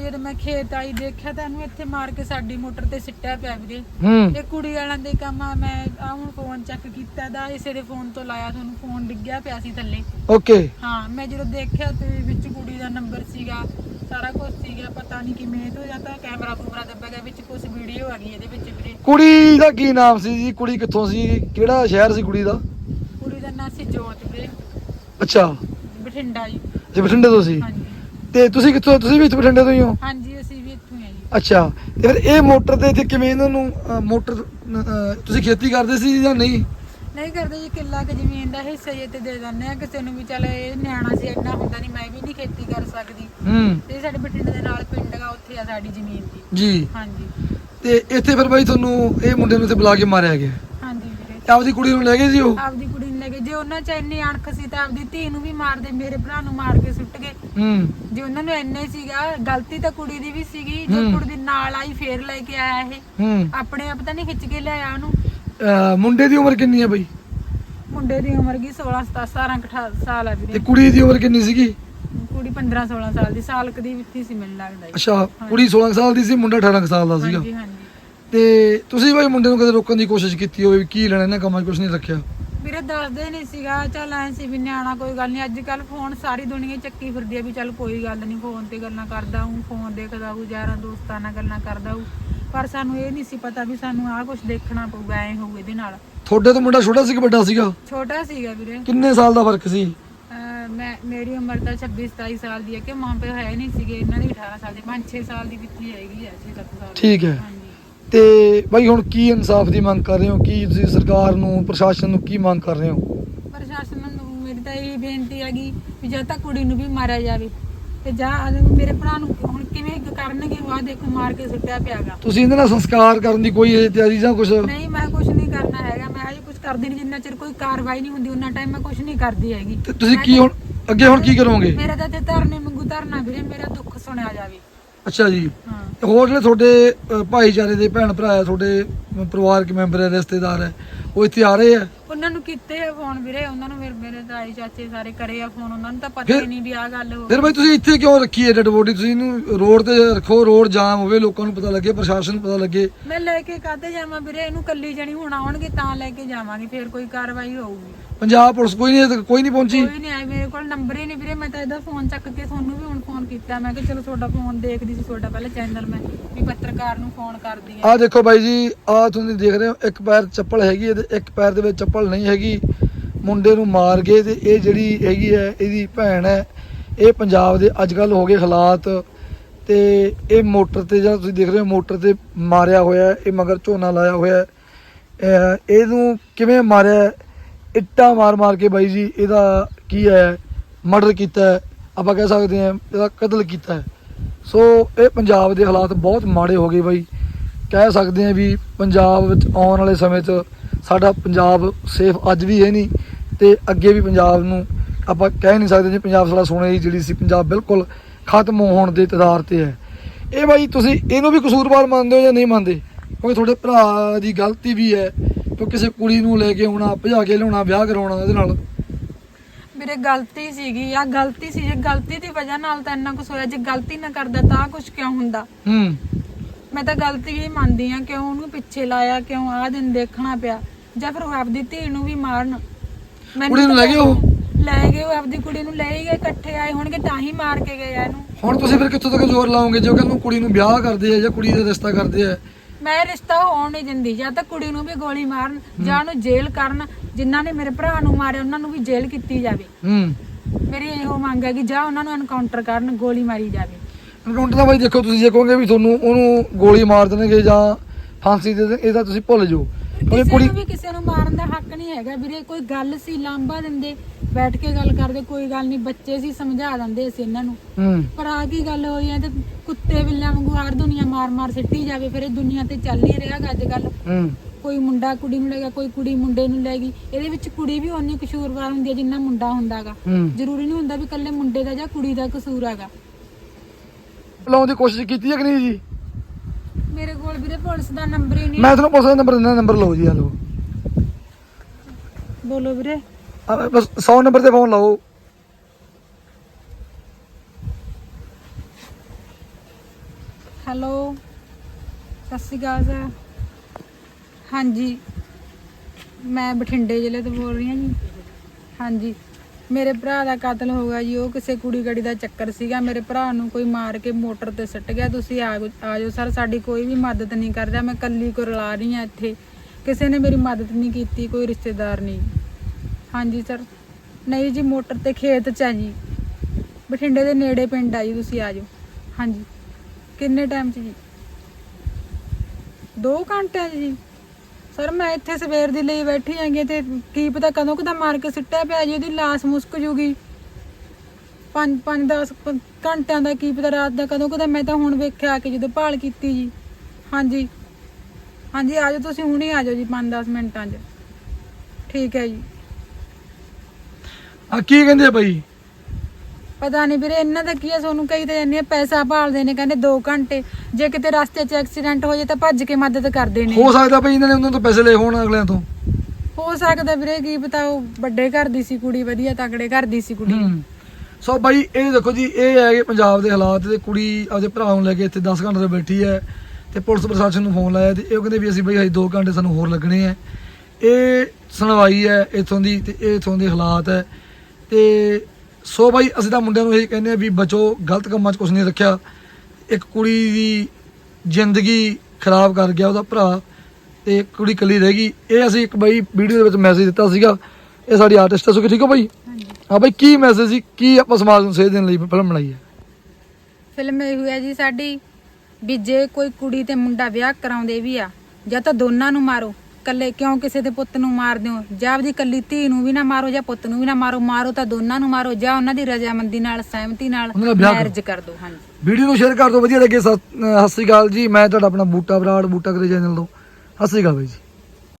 A: ਤੇ ਜਦੋਂ ਮੈਂ ਖੇਤ ਆਈ ਦੇਖਿਆ ਤਾਂ ਇਹਨੂੰ ਇੱਥੇ ਮਾਰ ਕੇ ਸਾਡੀ ਮੋਟਰ ਤੇ ਸਿੱਟਿਆ ਪਿਆ ਵੀਰੇ।
B: ਹੂੰ।
A: ਕੁੜੀ ਵਾਲਿਆਂ ਦੇ ਕੰਮ ਆ ਮੈਂ ਆ ਹੁਣ ਫੋਨ ਚੈੱਕ ਕੀਤਾ ਦਾ ਇਸੇ ਦੇ ਫੋਨ ਤੋਂ ਲਾਇਆ ਤੁਹਾਨੂੰ ਫੋਨ ਡਿੱਗਿਆ ਪਿਆ ਸੀ ਥੱਲੇ।
B: ਓਕੇ।
A: ਹਾਂ ਮੈਂ ਜਦੋਂ ਦੇਖਿਆ ਤੇ ਵਿੱਚ ਕੁੜੀ ਦਾ ਨੰਬਰ ਸੀਗਾ ਸਾਰਾ ਕੁਝ ਸੀਗਾ ਪਤਾ ਨਹੀਂ ਕਿਵੇਂ ਤੋਂ ਜਾਂ ਤਾਂ ਕੈਮਰਾ ਕੂਮਰਾ ਦੱਬਿਆ ਗਿਆ ਵਿੱਚ ਕੁਝ ਵੀਡੀਓ ਆ ਗਈ ਇਹਦੇ ਵਿੱਚ ਵੀਰੇ।
B: ਕੁੜੀ ਦਾ ਕੀ ਨਾਮ ਸੀ ਜੀ? ਕੁੜੀ ਕਿੱਥੋਂ ਸੀ? ਕਿਹੜਾ ਸ਼ਹਿਰ ਸੀ ਕੁੜੀ ਦਾ?
A: ਕੁੜੀ ਦਾ ਨਾਂ ਸੀ ਜੋਤ ਵੀਰੇ।
B: ਅੱਛਾ।
A: ਬਠਿੰਡਾ ਜੀ।
B: ਜੀ ਬਠਿੰਡੇ ਤੋਂ ਸੀ?
A: ਹਾਂਜੀ।
B: ਤੇ ਤੁਸੀਂ ਕਿੱਥੋਂ ਤੁਸੀਂ ਵੀ ਇੱਥੇ ਬਠਿੰਡੇ ਤੋਂ ਹੀ ਹੋ?
A: ਹਾਂਜੀ ਅਸੀਂ ਵੀ ਇੱਥੋਂ ਹੀ ਆ ਜੀ।
B: ਅੱਛਾ ਤੇ ਫਿਰ ਇਹ ਮੋਟਰ ਤੇ ਇੱਥੇ ਕਿਵੇਂ ਇਹਨਾਂ ਨੂੰ ਮੋਟਰ ਤੁਸੀਂ ਖੇਤੀ ਕਰਦੇ ਸੀ ਜਾਂ ਨਹੀਂ?
A: ਨਹੀਂ ਕਰਦੇ ਜੀ ਕਿੱਲਾ ਕਿ ਜ਼ਮੀਨ ਦਾ ਹਿੱਸਾ ਜੇ ਤੇ ਦੇ ਦਿੰਦੇ ਆ ਕਿਸੇ ਨੂੰ ਵੀ ਚੱਲ ਇਹ ਨਿਆਣਾ ਸੀ ਇੰਨਾ ਹੁੰਦਾ ਨਹੀਂ ਮੈਂ ਵੀ ਨਹੀਂ ਖੇਤੀ ਕਰ ਸਕਦੀ।
B: ਹੂੰ।
A: ਤੇ ਸਾਡੇ ਬਠਿੰਡੇ ਦੇ ਨਾਲ ਪਿੰਡ ਗਾ ਉੱਥੇ ਆ ਸਾਡੀ ਜ਼ਮੀਨ ਦੀ
B: ਜੀ।
A: ਹਾਂਜੀ।
B: ਤੇ ਇੱਥੇ ਫਿਰ ਬਾਈ ਤੁਹਾਨੂੰ ਇਹ ਮੁੰਡੇ ਨੂੰ ਇੱਥੇ ਬੁਲਾ ਕੇ ਮਾਰਿਆ ਗਿਆ?
A: ਹਾਂਜੀ ਵੀਰੇ।
B: ਆਪਦੀ ਕੁੜੀ ਨੂੰ ਲੈ ਗਏ ਜੀ ਉਹ?
A: ਆਪਦੀ ਜੇ ਉਹਨਾਂ ਚ ਇੰਨੀ ਅਣਖ ਸੀ ਤਾਂ ਆਪਦੀ ਧੀ ਨੂੰ ਵੀ ਮਾਰਦੇ ਮੇਰੇ ਭਰਾ ਨੂੰ ਮਾਰ ਕੇ ਸੁੱਟ ਗਏ।
B: ਹੂੰ।
A: ਜੇ ਉਹਨਾਂ ਨੂੰ ਇੰਨੇ ਸੀਗਾ ਗਲਤੀ ਤਾਂ ਕੁੜੀ ਦੀ ਵੀ ਸੀਗੀ ਜੇ। ਕੁੜੀ ਦੀ ਨਾਲ ਆਈ ਫੇਰ ਲੈ ਕੇ ਆਇਆ ਇਹ।
B: ਹੂੰ।
A: ਆਪਣੇ ਆਪ ਤਾਂ ਨਹੀਂ ਖਿੱਚ ਕੇ ਲਿਆਇਆ ਉਹਨੂੰ।
B: ਅਹ, ਮੁੰਡੇ ਦੀ ਉਮਰ ਕਿੰਨੀ ਹੈ ਬਾਈ?
A: ਮੁੰਡੇ ਦੀ ਉਮਰ ਕੀ 16 17 18 ਸਾਲ ਆ
B: ਤੇ
A: ਵੀਰੇ
B: ਕੁੜੀ ਦੀ ਉਮਰ ਕਿੰਨੀ ਸੀਗੀ?
A: ਕੁੜੀ 15 16 ਸਾਲ ਦੀ ਸਾਲ ਕਦੀ ਵਿੱਥੀ ਸੀ ਮੈਨੂੰ ਲੱਗਦਾ ਜੀ।
B: ਅੱਛਾ ਕੁੜੀ 16 ਸਾਲ ਦੀ ਸੀ ਮੁੰਡਾ 18 ਕੁ ਸਾਲ ਦਾ ਸੀਗਾ।
A: ਹਾਂਜੀ ਹਾਂਜੀ।
B: ਤੇ ਤੁਸੀਂ ਬਾਈ ਮੁੰਡੇ ਨੂੰ ਕਦੇ ਰੋਕਣ ਦੀ ਕੋਸ਼ਿਸ਼ ਕੀਤੀ ਹੋਵੇ ਵੀ ਕੀ ਲੈਣਾ ਇਹਨਾਂ ਕੰਮਾਂ 'ਚ ਕੁਝ ਨਹੀਂ ਰੱਖਿਆ?
A: ਵੀਰੇ ਦੱਸਦੇ ਨਹੀਂ ਸੀਗਾ ਚੱਲ ਐ ਸੀ ਵੀ ਨਿਆਣਾ ਕੋਈ ਗੱਲ ਨਹੀਂ ਅੱਜ ਕੱਲ ਫੋਨ ਸਾਰੀ ਦੁਨੀਆ ਚੱਕੀ ਫਿਰਦੀ ਆ ਵੀ ਚੱਲ ਕੋਈ ਗੱਲ ਨਹੀਂ ਫੋਨ ਤੇ ਗੱਲਾਂ ਕਰਦਾ ਹੂੰ ਫੋਨ ਦੇਖਦਾ ਹੂੰ ਯਾਰਾਂ ਦੋਸਤਾਂ ਨਾਲ ਗੱਲਾਂ ਕਰਦਾ ਹੂੰ ਪਰ ਸਾਨੂੰ ਇਹ ਨਹੀਂ ਸੀ ਪਤਾ ਵੀ ਸਾਨੂੰ ਆਹ ਕੁਝ ਦੇਖਣਾ ਪਊਗਾ ਐ ਹੋਊ ਇਹਦੇ ਨਾਲ।
B: ਤੁਹਾਡੇ ਤੋਂ ਮੁੰਡਾ ਛੋਟਾ ਸੀ ਕਿ ਵੱਡਾ ਸੀਗਾ?
A: ਛੋਟਾ ਸੀਗਾ ਵੀਰੇ।
B: ਕਿੰਨੇ ਸਾਲ ਦਾ ਫ਼ਰਕ ਸੀ?
A: ਅਹ ਮੈਂ ਮੇਰੀ ਉਮਰ ਤਾਂ 26 27 ਸਾਲ ਦੀ ਹੈ ਕਿ ਮਾਂ ਪਿਓ ਹੈ ਨਹੀਂ ਸੀਗੇ ਇਹਨਾਂ ਦੀ 18 ਸਾਲ ਦੀ 5-6 ਸਾਲ ਦੀ ਵਿੱਥੀ ਹੈਗੀ ਆ 6-7 ਸਾਲ ਦੀ।
B: ਠੀਕ ਹੈ।
A: ਹਾਂਜੀ।
B: ਤੇ ਬਾਈ ਹੁਣ ਕੀ ਇਨਸਾਫ ਦੀ ਮੰਗ ਕਰ ਰਹੇ ਹੋ? ਕੀ ਤੁਸੀਂ ਸਰਕਾਰ ਨੂੰ ਪ੍ਰਸ਼ਾਸਨ ਨੂੰ ਕੀ ਮੰਗ ਕਰ ਰਹੇ ਹੋ?
A: ਪ੍ਰਸ਼ਾਸਨ ਨੂੰ ਮੇਰੀ ਤਾਂ ਇਹ ਬੇਨਤੀ ਹੈਗੀ ਵੀ ਜਦ ਤੱਕ ਕੁੜੀ ਨੂੰ ਵੀ ਮਾਰਿਆ ਜਾਵੇ ਤੇ ਜਾਂ ਮੇਰੇ ਭਰਾ ਨੂੰ ਹੁਣ ਕਿਵੇਂ ਕਰਨਗੇ ਉਹ ਆਹ ਦੇਖੋ ਮਾਰ ਕੇ ਸੁੱਟਿਆ ਪਿਆਗਾ।
B: ਤੁਸੀਂ ਇਹਨਾਂ ਦਾ ਸੰਸਕਾਰ ਕਰਨ ਦੀ ਕੋਈ ਤਿਆਰੀ ਜਾਂ ਕੁਝ
A: ਨਹੀਂ ਮੈਂ ਕੁਝ ਨਹੀਂ ਕਰਨਾ ਹੈਗਾ ਮੈਂ ਅਜੇ ਕੁਝ ਕਰਦੀ ਨਹੀਂ ਜਿੰਨਾ ਚਿਰ ਕੋਈ ਕਾਰਵਾਈ ਨਹੀਂ ਹੁੰਦੀ ਉਹਨਾਂ ਟਾਈਮ ਮੈਂ ਕੁਝ ਨਹੀਂ ਕਰਦੀ ਹੈਗੀ।
B: ਤੁਸੀਂ ਕੀ ਹੁਣ ਅੱਗੇ ਹੁਣ ਕੀ ਕਰੋਗੇ?
A: ਮੇਰਾ ਤਾਂ ਤੇ ਧਰਨੇ ਮੰਗੂ ਧਰਨਾ ਵੀਰੇ ਮੇਰਾ ਦੁੱਖ ਸੁਣਿਆ ਜਾਵੇ।
B: ਅੱਛਾ ਜੀ।
A: ਹਾਂ।
B: ਤੇ ਹੋਰ ਜਿਹੜੇ ਤੁਹਾਡੇ ਅ, ਭਾਈਚਾਰੇ ਦੇ ਭੈਣ ਭਰਾ ਆ ਤੁਹਾਡੇ ਪਰਿਵਾਰਕ ਮੈਂਬਰ ਹੈ ਰਿਸ਼ਤੇਦਾਰ ਹੈ ਉਹ ਇੱਥੇ ਆ ਰਹੇ ਆ?
A: ਉਹਨਾਂ ਨੂੰ ਕੀਤੇ ਆ ਫੋਨ ਵੀਰੇ ਉਹਨਾਂ ਨੂੰ ਮੇਰੇ ਮੇਰੇ ਤਾਈ ਚਾਚੇ ਸਾਰੇ ਕਰੇ ਆ ਫੋਨ ਉਹਨਾਂ ਨੂੰ ਤਾਂ ਪਤਾ
B: ਫਿਰ-
A: ਹੀ ਨਹੀਂ ਵੀ ਆਹ ਗੱਲ ਹੋ
B: ਫਿਰ ਬਾਈ ਤੁਸੀਂ ਇੱਥੇ ਕਿਉਂ ਰੱਖੀ ਹੈ ਡੈਡ ਬੋਡੀ ਤੁਸੀਂ ਇਹਨੂੰ ਰੋਡ ਤੇ ਰੱਖੋ ਰੋਡ ਜਾਮ ਹੋਵੇ ਲੋਕਾਂ ਨੂੰ ਪਤਾ ਲੱਗੇ ਪ੍ਰਸ਼ਾਸਨ ਨੂੰ ਪਤਾ ਲੱਗੇ।
A: ਮੈਂ ਲੈ ਕੇ ਕਾਹਤੇ ਜਾਵਾਂ ਵੀਰੇ? ਇਹਨੂੰ ਕੱਲੀ ਜਣੀ ਹੁਣ ਆਉਣਗੇ ਤਾਂ ਲੈ ਕੇ ਜਾਵਾਂਗੇ ਫਿਰ ਕੋਈ ਕਾਰਵਾਈ ਹੋਊਗੀ।
B: ਪੰਜਾਬ ਪੁਲਿਸ ਕੋਈ ਨਹੀਂ ਕੋਈ ਨਹੀਂ ਪਹੁੰਚੀ।
A: ਕੋਈ ਨਹੀਂ ਆਇਆ ਮੇਰੇ ਕੋਲ ਨੰਬਰ ਹੀ ਨਹੀਂ ਵੀਰੇ ਮੈਂ ਤਾਂ ਇਹਦਾ ਫੋਨ ਚੱਕ ਕੇ ਤੁਹਾਨੂੰ ਵੀ ਹੁਣ ਫੋਨ ਕੀਤਾ। ਮੈਂ ਕਿਹਾ ਚਲੋ ਤੁਹਾਡਾ ਫੋਨ ਦੇਖਦੀ ਸੀ ਤੁਹਾਡਾ ਪਹਿਲਾਂ ਚੈਨਲ ਮੈਂ ਵੀ ਪੱਤਰਕਾਰ ਨੂੰ ਫੋਨ ਕਰਦੀ ਆ।
B: ਆਹ ਦੇਖੋ ਬਾਈ ਜੀ ਆਹ ਤੁਸੀਂ ਦੇਖ ਰਹੇ ਹੋ ਇੱਕ ਪੈਰ ਚੱਪਲ ਹੈਗੀ ਹੈ ਤੇ ਇੱਕ ਪੈਰ ਦੇ ਵਿੱਚ ਚੱਪਲ ਨਹੀਂ ਹੈਗੀ। ਮੁੰਡੇ ਨੂੰ ਮਾਰ ਗਏ ਤੇ ਇਹ ਜਿਹੜੀ ਹੈਗੀ ਹੈ ਇਹਦੀ ਭੈਣ ਹੈ ਇਹ ਪੰਜਾਬ ਦੇ ਅੱਜ ਕੱਲ ਹੋ ਗਏ ਹਾਲਾਤ। ਤੇ ਇਹ ਮੋਟਰ ਤੇ ਜਿਹੜਾ ਤੁਸੀਂ ਦੇਖ ਰਹੇ ਹੋ ਮੋਟਰ ਤੇ ਮਾਰਿਆ ਹੋਇਆ ਇਹ ਮਗਰ ਝੋਨਾ ਲਾਇਆ ਹੋਇਆ ਇਹਨੂੰ ਕਿਵੇਂ ਮਾਰਿਆ? ਇੱਟਾਂ ਮਾਰ ਮਾਰ ਕੇ ਬਾਈ ਜੀ, ਇਹਦਾ ਕੀ ਹੈ? ਮਰਡਰ ਕੀਤਾ ਹੈ। ਆਪਾਂ ਕਹਿ ਸਕਦੇ ਹਾਂ, ਇਹਦਾ ਕਤਲ ਕੀਤਾ ਹੈ। ਸੋ ਇਹ ਪੰਜਾਬ ਦੇ ਹਾਲਾਤ ਬਹੁਤ ਮਾੜੇ ਹੋ ਗਏ ਬਾਈ। ਕਹਿ ਸਕਦੇ ਹਾਂ ਵੀ ਪੰਜਾਬ ਵਿੱਚ ਆਉਣ ਵਾਲੇ ਸਮੇਂ 'ਚ ਸਾਡਾ ਪੰਜਾਬ ਸੇਫ ਅੱਜ ਵੀ ਹੈ ਨਹੀਂ ਤੇ ਅੱਗੇ ਵੀ ਪੰਜਾਬ ਨੂੰ ਆਪਾਂ ਕਹਿ ਨਹੀਂ ਸਕਦੇ ਜੀ, ਪੰਜਾਬ ਸਾਡਾ ਸੋਨੇ ਦੀ ਜਿਹੜੀ ਸੀ। ਪੰਜਾਬ ਬਿਲਕੁਲ ਖਤਮ ਹੋਣ ਦੇ ਤਦਾਰ ਤੇ ਹੈ। ਇਹ ਬਾਈ, ਤੁਸੀਂ ਇਹਨੂੰ ਵੀ ਕਸੂਰਵਾਰ ਮੰਨਦੇ ਹੋ ਜਾਂ ਨਹੀਂ ਮੰਨਦੇ? ਕਿਉਂਕਿ ਤੁਹਾਡੇ ਭਰਾ ਦੀ ਗਲਤੀ ਵੀ ਹੈ। ਕਿ ਕਿਸੇ ਕੁੜੀ ਨੂੰ ਲੈ ਕੇ ਆਉਣਾ ਭਜਾ ਕੇ ਲਿਆਉਣਾ ਵਿਆਹ ਕਰਾਉਣਾ ਉਹਦੇ ਨਾਲ।
A: ਮੇਰੇ ਗਲਤੀ ਸੀਗੀ ਆ ਗਲਤੀ ਸੀ। ਜੇ ਗਲਤੀ ਦੀ ਵਜ੍ਹਾ ਨਾਲ ਤਾਂ ਇੰਨਾ ਕੁਝ ਹੋਇਆ ਜੇ ਗਲਤੀ ਨਾ ਕਰਦਾ ਤਾਂ ਕੁਝ ਕਿਉਂ ਹੁੰਦਾ?
B: ਹੂੰ।
A: ਮੈਂ ਤਾਂ ਗਲਤੀ ਹੀ ਮੰਨਦੀ ਆ ਕਿਉਂ ਉਹਨੂੰ ਪਿੱਛੇ ਲਾਇਆ ਕਿਉਂ ਆਹ ਦਿਨ ਦੇਖਣਾ ਪਿਆ? ਜਾਂ ਫਿਰ ਉਹ ਆਪਦੀ ਧੀ ਨੂੰ ਵੀ ਮਾਰਨ। ਮੈਨੂੰ
B: ਕੁੜੀ ਨੂੰ ਲੈ ਗਏ ਉਹ?
A: ਲੈ ਗਏ ਉਹ ਆਪਦੀ ਕੁੜੀ ਨੂੰ ਲੈ ਹੀ ਗਏ ਇਕੱਠੇ ਆਏ ਹੋਣਗੇ ਤਾਂ ਹੀ ਮਾਰ ਕੇ ਗਏ ਆ ਇਹਨੂੰ।
B: ਹੁਣ ਤੁਸੀਂ ਫਿਰ ਕਿੱਥੋਂ ਤੱਕ ਜ਼ੋਰ ਲਾਓਗੇ? ਜੇ ਕੱਲ ਨੂੰ ਕੁੜੀ ਨੂੰ ਵਿਆਹ ਕਰਦੇ ਆ ਜਾਂ ਕੁੜੀ ਦਾ ਰਿਸ਼ਤਾ ਕਰਦੇ ਆ
A: ਮੈਂ ਰਿਸ਼ਤਾ ਹੋਣ ਨਹੀਂ ਦਿੰਦੀ। ਜਾਂ ਤਾਂ ਕੁੜੀ ਨੂੰ ਵੀ ਗੋਲੀ ਮਾਰਨ ਜਾਂ ਉਹਨੂੰ ਜੇਲ੍ਹ ਕਰਨ ਜਿਨ੍ਹਾਂ ਨੇ ਮੇਰੇ ਭਰਾ ਨੂੰ ਮਾਰਿਆ ਉਹਨਾਂ ਨੂੰ ਵੀ ਜੇਲ੍ਹ ਕੀਤੀ ਜਾਵੇ।
B: ਹੂੰ।
A: ਮੇਰੀ ਇਹੋ ਮੰਗ ਹੈ ਕਿ ਜਾਂ ਉਹਨਾਂ ਨੂੰ ਐਨਕਾਊਂਟਰ ਕਰਨ ਗੋਲੀ ਮਾਰੀ ਜਾਵੇ।
B: ਐਨਕਾਊਂਟਰ ਦਾ ਬਾਈ ਦੇਖੋ ਤੁਸੀਂ ਜੇ ਕਹੋਗੇ ਵੀ ਤੁਹਾਨੂੰ ਉਹਨੂੰ ਗੋਲੀ ਮਾਰ ਦੇਣਗੇ ਜਾਂ ਫਾਂਸੀ ਦੇ ਦੇ ਇਹਦਾ ਤੁਸੀਂ ਭੁੱਲ ਜਾਓ। ਕਿਉਂਕਿ
A: ਕਿਸੇ
B: ਕੁੜੀ
A: ਨੂੰ ਵੀ ਕਿਸੇ ਨੂੰ ਮਾਰਨ ਦਾ ਹੱਕ ਨਹੀਂ ਹੈਗਾ ਵੀਰੇ ਕੋਈ ਗੱਲ ਸੀ ਲਾਂਬਾ ਦਿੰਦੇ ਬੈਠ ਕੇ ਗੱਲ ਕਰਦੇ ਕੋਈ ਗੱਲ ਨਹੀਂ ਬੱਚੇ ਸੀ ਸਮਝਾ ਦਿੰਦੇ ਅਸੀਂ ਇਹਨਾਂ ਨੂੰ।
B: ਹੂੰ।
A: ਪਰ ਆ ਕੀ ਗੱਲ ਹੋਈ ਹੈ ਤੇ ਕੁੱਤੇ ਬਿੱਲਿਆਂ ਵਾਂਗੂ ਹਰ ਦੁਨੀਆ ਮਾਰ ਮਾਰ ਸਿੱਟੀ ਜਾਵੇ ਫਿਰ ਇਹ ਦੁਨੀਆ ਤੇ ਚੱਲ ਹੀ ਰਿਹਾ ਗਾ ਅੱਜ ਕੱਲ
B: ਹੂੰ।
A: ਕੋਈ ਮੁੰਡਾ ਕੁੜੀ ਨੂੰ ਲੈ ਗਿਆ ਕੋਈ ਕੁੜੀ ਮੁੰਡੇ ਨੂੰ ਲੈ ਗਈ ਇਹਦੇ ਵਿੱਚ ਕੁੜੀ ਵੀ ਓਨੀ ਕਸੂਰਵਾਰ ਹੁੰਦੀ ਹੈ ਜਿੰਨਾ ਮੁੰਡਾ ਹੁੰਦਾਗਾ
B: ਹੂੰ।
A: ਜ਼ਰੂਰੀ ਨਹੀਂ ਹੁੰਦਾ ਵੀ ਇਕੱਲੇ ਮੁੰਡੇ ਦਾ ਜਾਂ ਕੁੜੀ ਦਾ ਕਸੂਰ ਹੈਗਾ।
B: ਲਾਉਣ ਦੀ ਕੋਸ਼ਿਸ਼ ਕੀਤੀ ਹੈ ਕਿ ਨਹੀਂ ਜੀ?
A: ਮੇਰੇ ਕੋਲ ਵੀਰੇ ਪੁਲਿਸ ਦਾ ਨੰਬਰ ਹੀ ਨਹੀਂ
B: ਮੈਂ ਤੁਹਾਨੂੰ ਪੁਲਿਸ ਦਾ ਨੰਬਰ ਦਿੰਦਾ ਨੰਬਰ ਲਓ ਜੀ ਆ ਲਓ।
A: ਬੋਲੋ ਵੀਰੇ।
B: ਆ ਬਸ 100 ਨੰਬਰ ਤੇ ਫੋਨ ਲਾਓ।
A: ਹੈਲੋ ਸਤਿ ਸ਼੍ਰੀ ਅਕਾਲ ਸਰ। ਹਾਂਜੀ ਮੈਂ ਬਠਿੰਡੇ ਜ਼ਿਲ੍ਹੇ ਤੋਂ ਬੋਲ ਰਹੀ ਹਾਂ ਜੀ। ਹਾਂਜੀ ਮੇਰੇ ਭਰਾ ਦਾ ਕਤਲ ਹੋ ਗਿਆ ਜੀ। ਉਹ ਕਿਸੇ ਕੁੜੀ ਗੜੀ ਦਾ ਚੱਕਰ ਸੀਗਾ। ਮੇਰੇ ਭਰਾ ਨੂੰ ਕੋਈ ਮਾਰ ਕੇ ਮੋਟਰ ਤੇ ਸੱਟ ਗਿਆ। ਤੁਸੀਂ ਆ ਆ ਜਾਓ ਸਰ। ਸਾਡੀ ਕੋਈ ਵੀ ਮਦਦ ਨਹੀਂ ਕਰਦਾ। ਮੈਂ ਕੱਲੀ ਕੋ ਰਲਾ ਰਹੀ ਹਾਂ ਇੱਥੇ। ਕਿਸੇ ਨੇ ਮੇਰੀ ਮਦਦ ਨਹੀਂ ਕੀਤੀ ਕੋਈ ਰਿਸ਼ਤੇਦਾਰ ਨਹੀਂ। ਹਾਂਜੀ ਸਰ। ਨਹੀਂ ਜੀ, ਮੋਟਰ ਤੇ ਖੇਤ ਚ ਹੈ ਜੀ। ਬਠਿੰਡੇ ਦੇ ਨੇੜੇ ਪਿੰਡ ਆ ਜੀ, ਤੁਸੀਂ ਆ ਜਾਓ। ਹਾਂਜੀ। ਕਿੰਨੇ ਟਾਈਮ 'ਚ ਜੀ? 2 ਘੰਟਿਆਂ 'ਚ ਜੀ। ਸਰ, ਮੈਂ ਇੱਥੇ ਸਵੇਰ ਦੀ ਲਈ ਬੈਠੀ ਆਂਗੀ ਤੇ ਕੀ ਪਤਾ ਕਦੋਂ ਕਦਾ ਮਾਰ ਕੇ ਸਿੱਟਿਆ ਪਿਆ ਜੀ, ਉਹਦੀ ਲਾਸ਼ ਮੁਸਕ ਜੂਗੀ। 5 5 10 ਘੰਟਿਆਂ ਦਾ ਕੀ ਪਤਾ, ਰਾਤ ਦਾ ਕਦੋਂ ਕਦਾ ਮੈਂ ਤਾਂ ਹੁਣ ਵੇਖਿਆ ਕਿ ਜਦੋਂ ਭਾਲ ਕੀਤੀ ਜੀ। ਹਾਂਜੀ। ਹਾਂਜੀ, ਆ ਜਾਓ, ਤੁਸੀਂ ਹੁਣੇ ਆ ਜਾਓ ਜੀ 5-10 ਮਿੰਟਾਂ 'ਚ। ਠੀਕ ਹੈ ਜੀ।
B: ਆ ਕੀ ਕਹਿੰਦੇ ਆ ਬਾਈ?
A: ਪਤਾ ਨਹੀਂ ਵੀਰੇ ਇਹਨਾਂ ਦਾ ਕੀ ਹੈ ਤੁਹਾਨੂੰ ਕਹੀ ਤੇ ਜਾਂਦੀ ਆ ਪੈਸਾ ਭਾਲਦੇ ਨੇ ਕਹਿੰਦੇ 2 ਘੰਟੇ। ਜੇ ਕਿਤੇ ਰਸਤੇ 'ਚ ਐਕਸੀਡੈਂਟ ਹੋ ਜਾਏ ਤਾਂ ਭੱਜ ਕੇ ਮਦਦ ਕਰਦੇ ਨੇ।
B: ਹੋ ਸਕਦਾ ਬਈ ਇਹਨਾਂ ਨੇ ਉਹਨਾਂ ਤੋਂ ਪੈਸੇ ਲਏ ਹੋਣ ਅਗਲਿਆਂ ਤੋਂ।
A: ਹੋ ਸਕਦਾ ਵੀਰੇ ਕੀ ਪਤਾ ਉਹ ਵੱਡੇ ਘਰ ਦੀ ਸੀ ਕੁੜੀ ਵਧੀਆ ਤਗੜੇ ਘਰ ਦੀ ਸੀ ਕੁੜੀ।
B: ਹੂੰ। ਸੋ ਬਾਈ ਇਹ ਦੇਖੋ ਜੀ ਇਹ ਹੈਗੇ ਪੰਜਾਬ ਦੇ ਹਾਲਾਤ ਤੇ ਕੁੜੀ ਆਪਦੇ ਭਰਾ ਨੂੰ ਲੈ ਕੇ ਇੱਥੇ 10 ਘੰਟੇ ਤੋਂ ਬੈਠੀ ਹੈ ਤੇ ਪੁਲਿਸ ਪ੍ਰਸ਼ਾਸਨ ਨੂੰ ਫੋਨ ਲਾਇਆ ਤੇ ਇਹ ਕਹਿੰਦੇ ਵੀ ਅਸੀਂ ਬਈ ਹਜੇ 2 ਘੰਟੇ ਸਾਨੂੰ ਹੋਰ ਲੱਗਣੇ ਆ ਇਹ ਸੁਣਵਾਈ ਹੈ ਇਥੋਂ ਦੀ ਤੇ ਇਹ ਇਥੋਂ ਦੇ ਹਾਲਾਤ ਹੈ। ਤੇ ਸੋ ਬਾਈ ਅਸੀਂ ਤਾਂ ਮੁੰਡਿਆਂ ਨੂੰ ਇਹ ਕਹਿੰਦੇ ਆ ਵੀ ਬਚੋ ਗਲਤ ਕੰਮਾਂ 'ਚ ਕੁਝ ਨਹੀਂ ਰੱਖਿਆ। ਇੱਕ ਕੁੜੀ ਦੀ ਜ਼ਿੰਦਗੀ ਖਰਾਬ ਕਰ ਗਿਆ ਉਹਦਾ ਭਰਾ ਤੇ ਕੁੜੀ ਇਕੱਲੀ ਰਹਿ ਗਈ। ਇਹ ਅਸੀਂ ਇੱਕ ਬਾਈ ਵੀਡੀਓ ਦੇ ਵਿੱਚ ਮੈਸੇਜ ਦਿੱਤਾ ਸੀਗਾ। ਇਹ ਸਾਡੀ ਆਰਟਿਸਟ ਹੈ ਸੋ ਠੀਕ ਹੋ ਬਾਈ?
A: ਹਾਂਜੀ।
B: ਹਾਂ ਬਾਈ ਕੀ ਮੈਸੇਜ ਸੀ? ਕੀ ਆਪਾਂ ਸਮਾਜ ਨੂੰ ਸੇਧ ਦੇਣ ਲਈ ਫਿਲਮ ਬਣਾਈ ਹੈ?
A: ਫਿਲਮ ਇਹ ਹੋਇਆ ਜੀ ਸਾਡੀ ਵੀ ਜੇ ਕੋਈ ਕੁੜੀ ਤੇ ਮੁੰਡਾ ਵਿਆਹ ਕਰਾਉਂਦੇ ਵੀ ਆ ਜਾਂ ਤਾਂ ਦੋਨਾਂ ਨੂੰ ਮਾਰੋ। ਕੱਲੇ ਕਿਉਂ ਕਿਸੇ ਦੇ ਪੁੱਤ ਨੂੰ ਮਾਰਦੇ ਹੋ? ਜਾਂ ਆਪਦੀ ਕੱਲੀ ਧੀ ਨੂੰ ਵੀ ਨਾ ਮਾਰੋ ਜਾਂ ਪੁੱਤ ਨੂੰ ਵੀ ਨਾ ਮਾਰੋ ਮਾਰੋ ਤਾਂ ਦੋਨਾਂ ਨੂੰ ਮਾਰੋ ਜਾਂ ਉਹਨਾਂ ਦੀ ਰਜ਼ਾਮੰਦੀ ਨਾਲ ਸਹਿਮਤੀ ਨਾਲ
B: ਉਹਨਾਂ ਦਾ ਵਿਆਹ ਕਰੋ।
A: ਮੈਰਿਜ ਕਰ ਦਿਓ ਹਾਂਜੀ।
B: ਵੀਡੀਓ ਨੂੰ ਸ਼ੇਅਰ ਕਰ ਦਿਓ ਵਧੀਆ ਲੱਗੇ। ਸਤਿ ਅਹ ਸਤਿ ਸ਼੍ਰੀ ਅਕਾਲ ਜੀ ਮੈਂ ਤੁਹਾਡਾ ਆਪਣਾ ਬੂਟਾ ਬਰਾੜ ਬੂਟਾ ਕਰੇ ਚੈਨਲ ਤੋਂ। ਸਤਿ ਸ਼੍ਰੀ ਅਕਾਲ ਬਾਈ ਜੀ।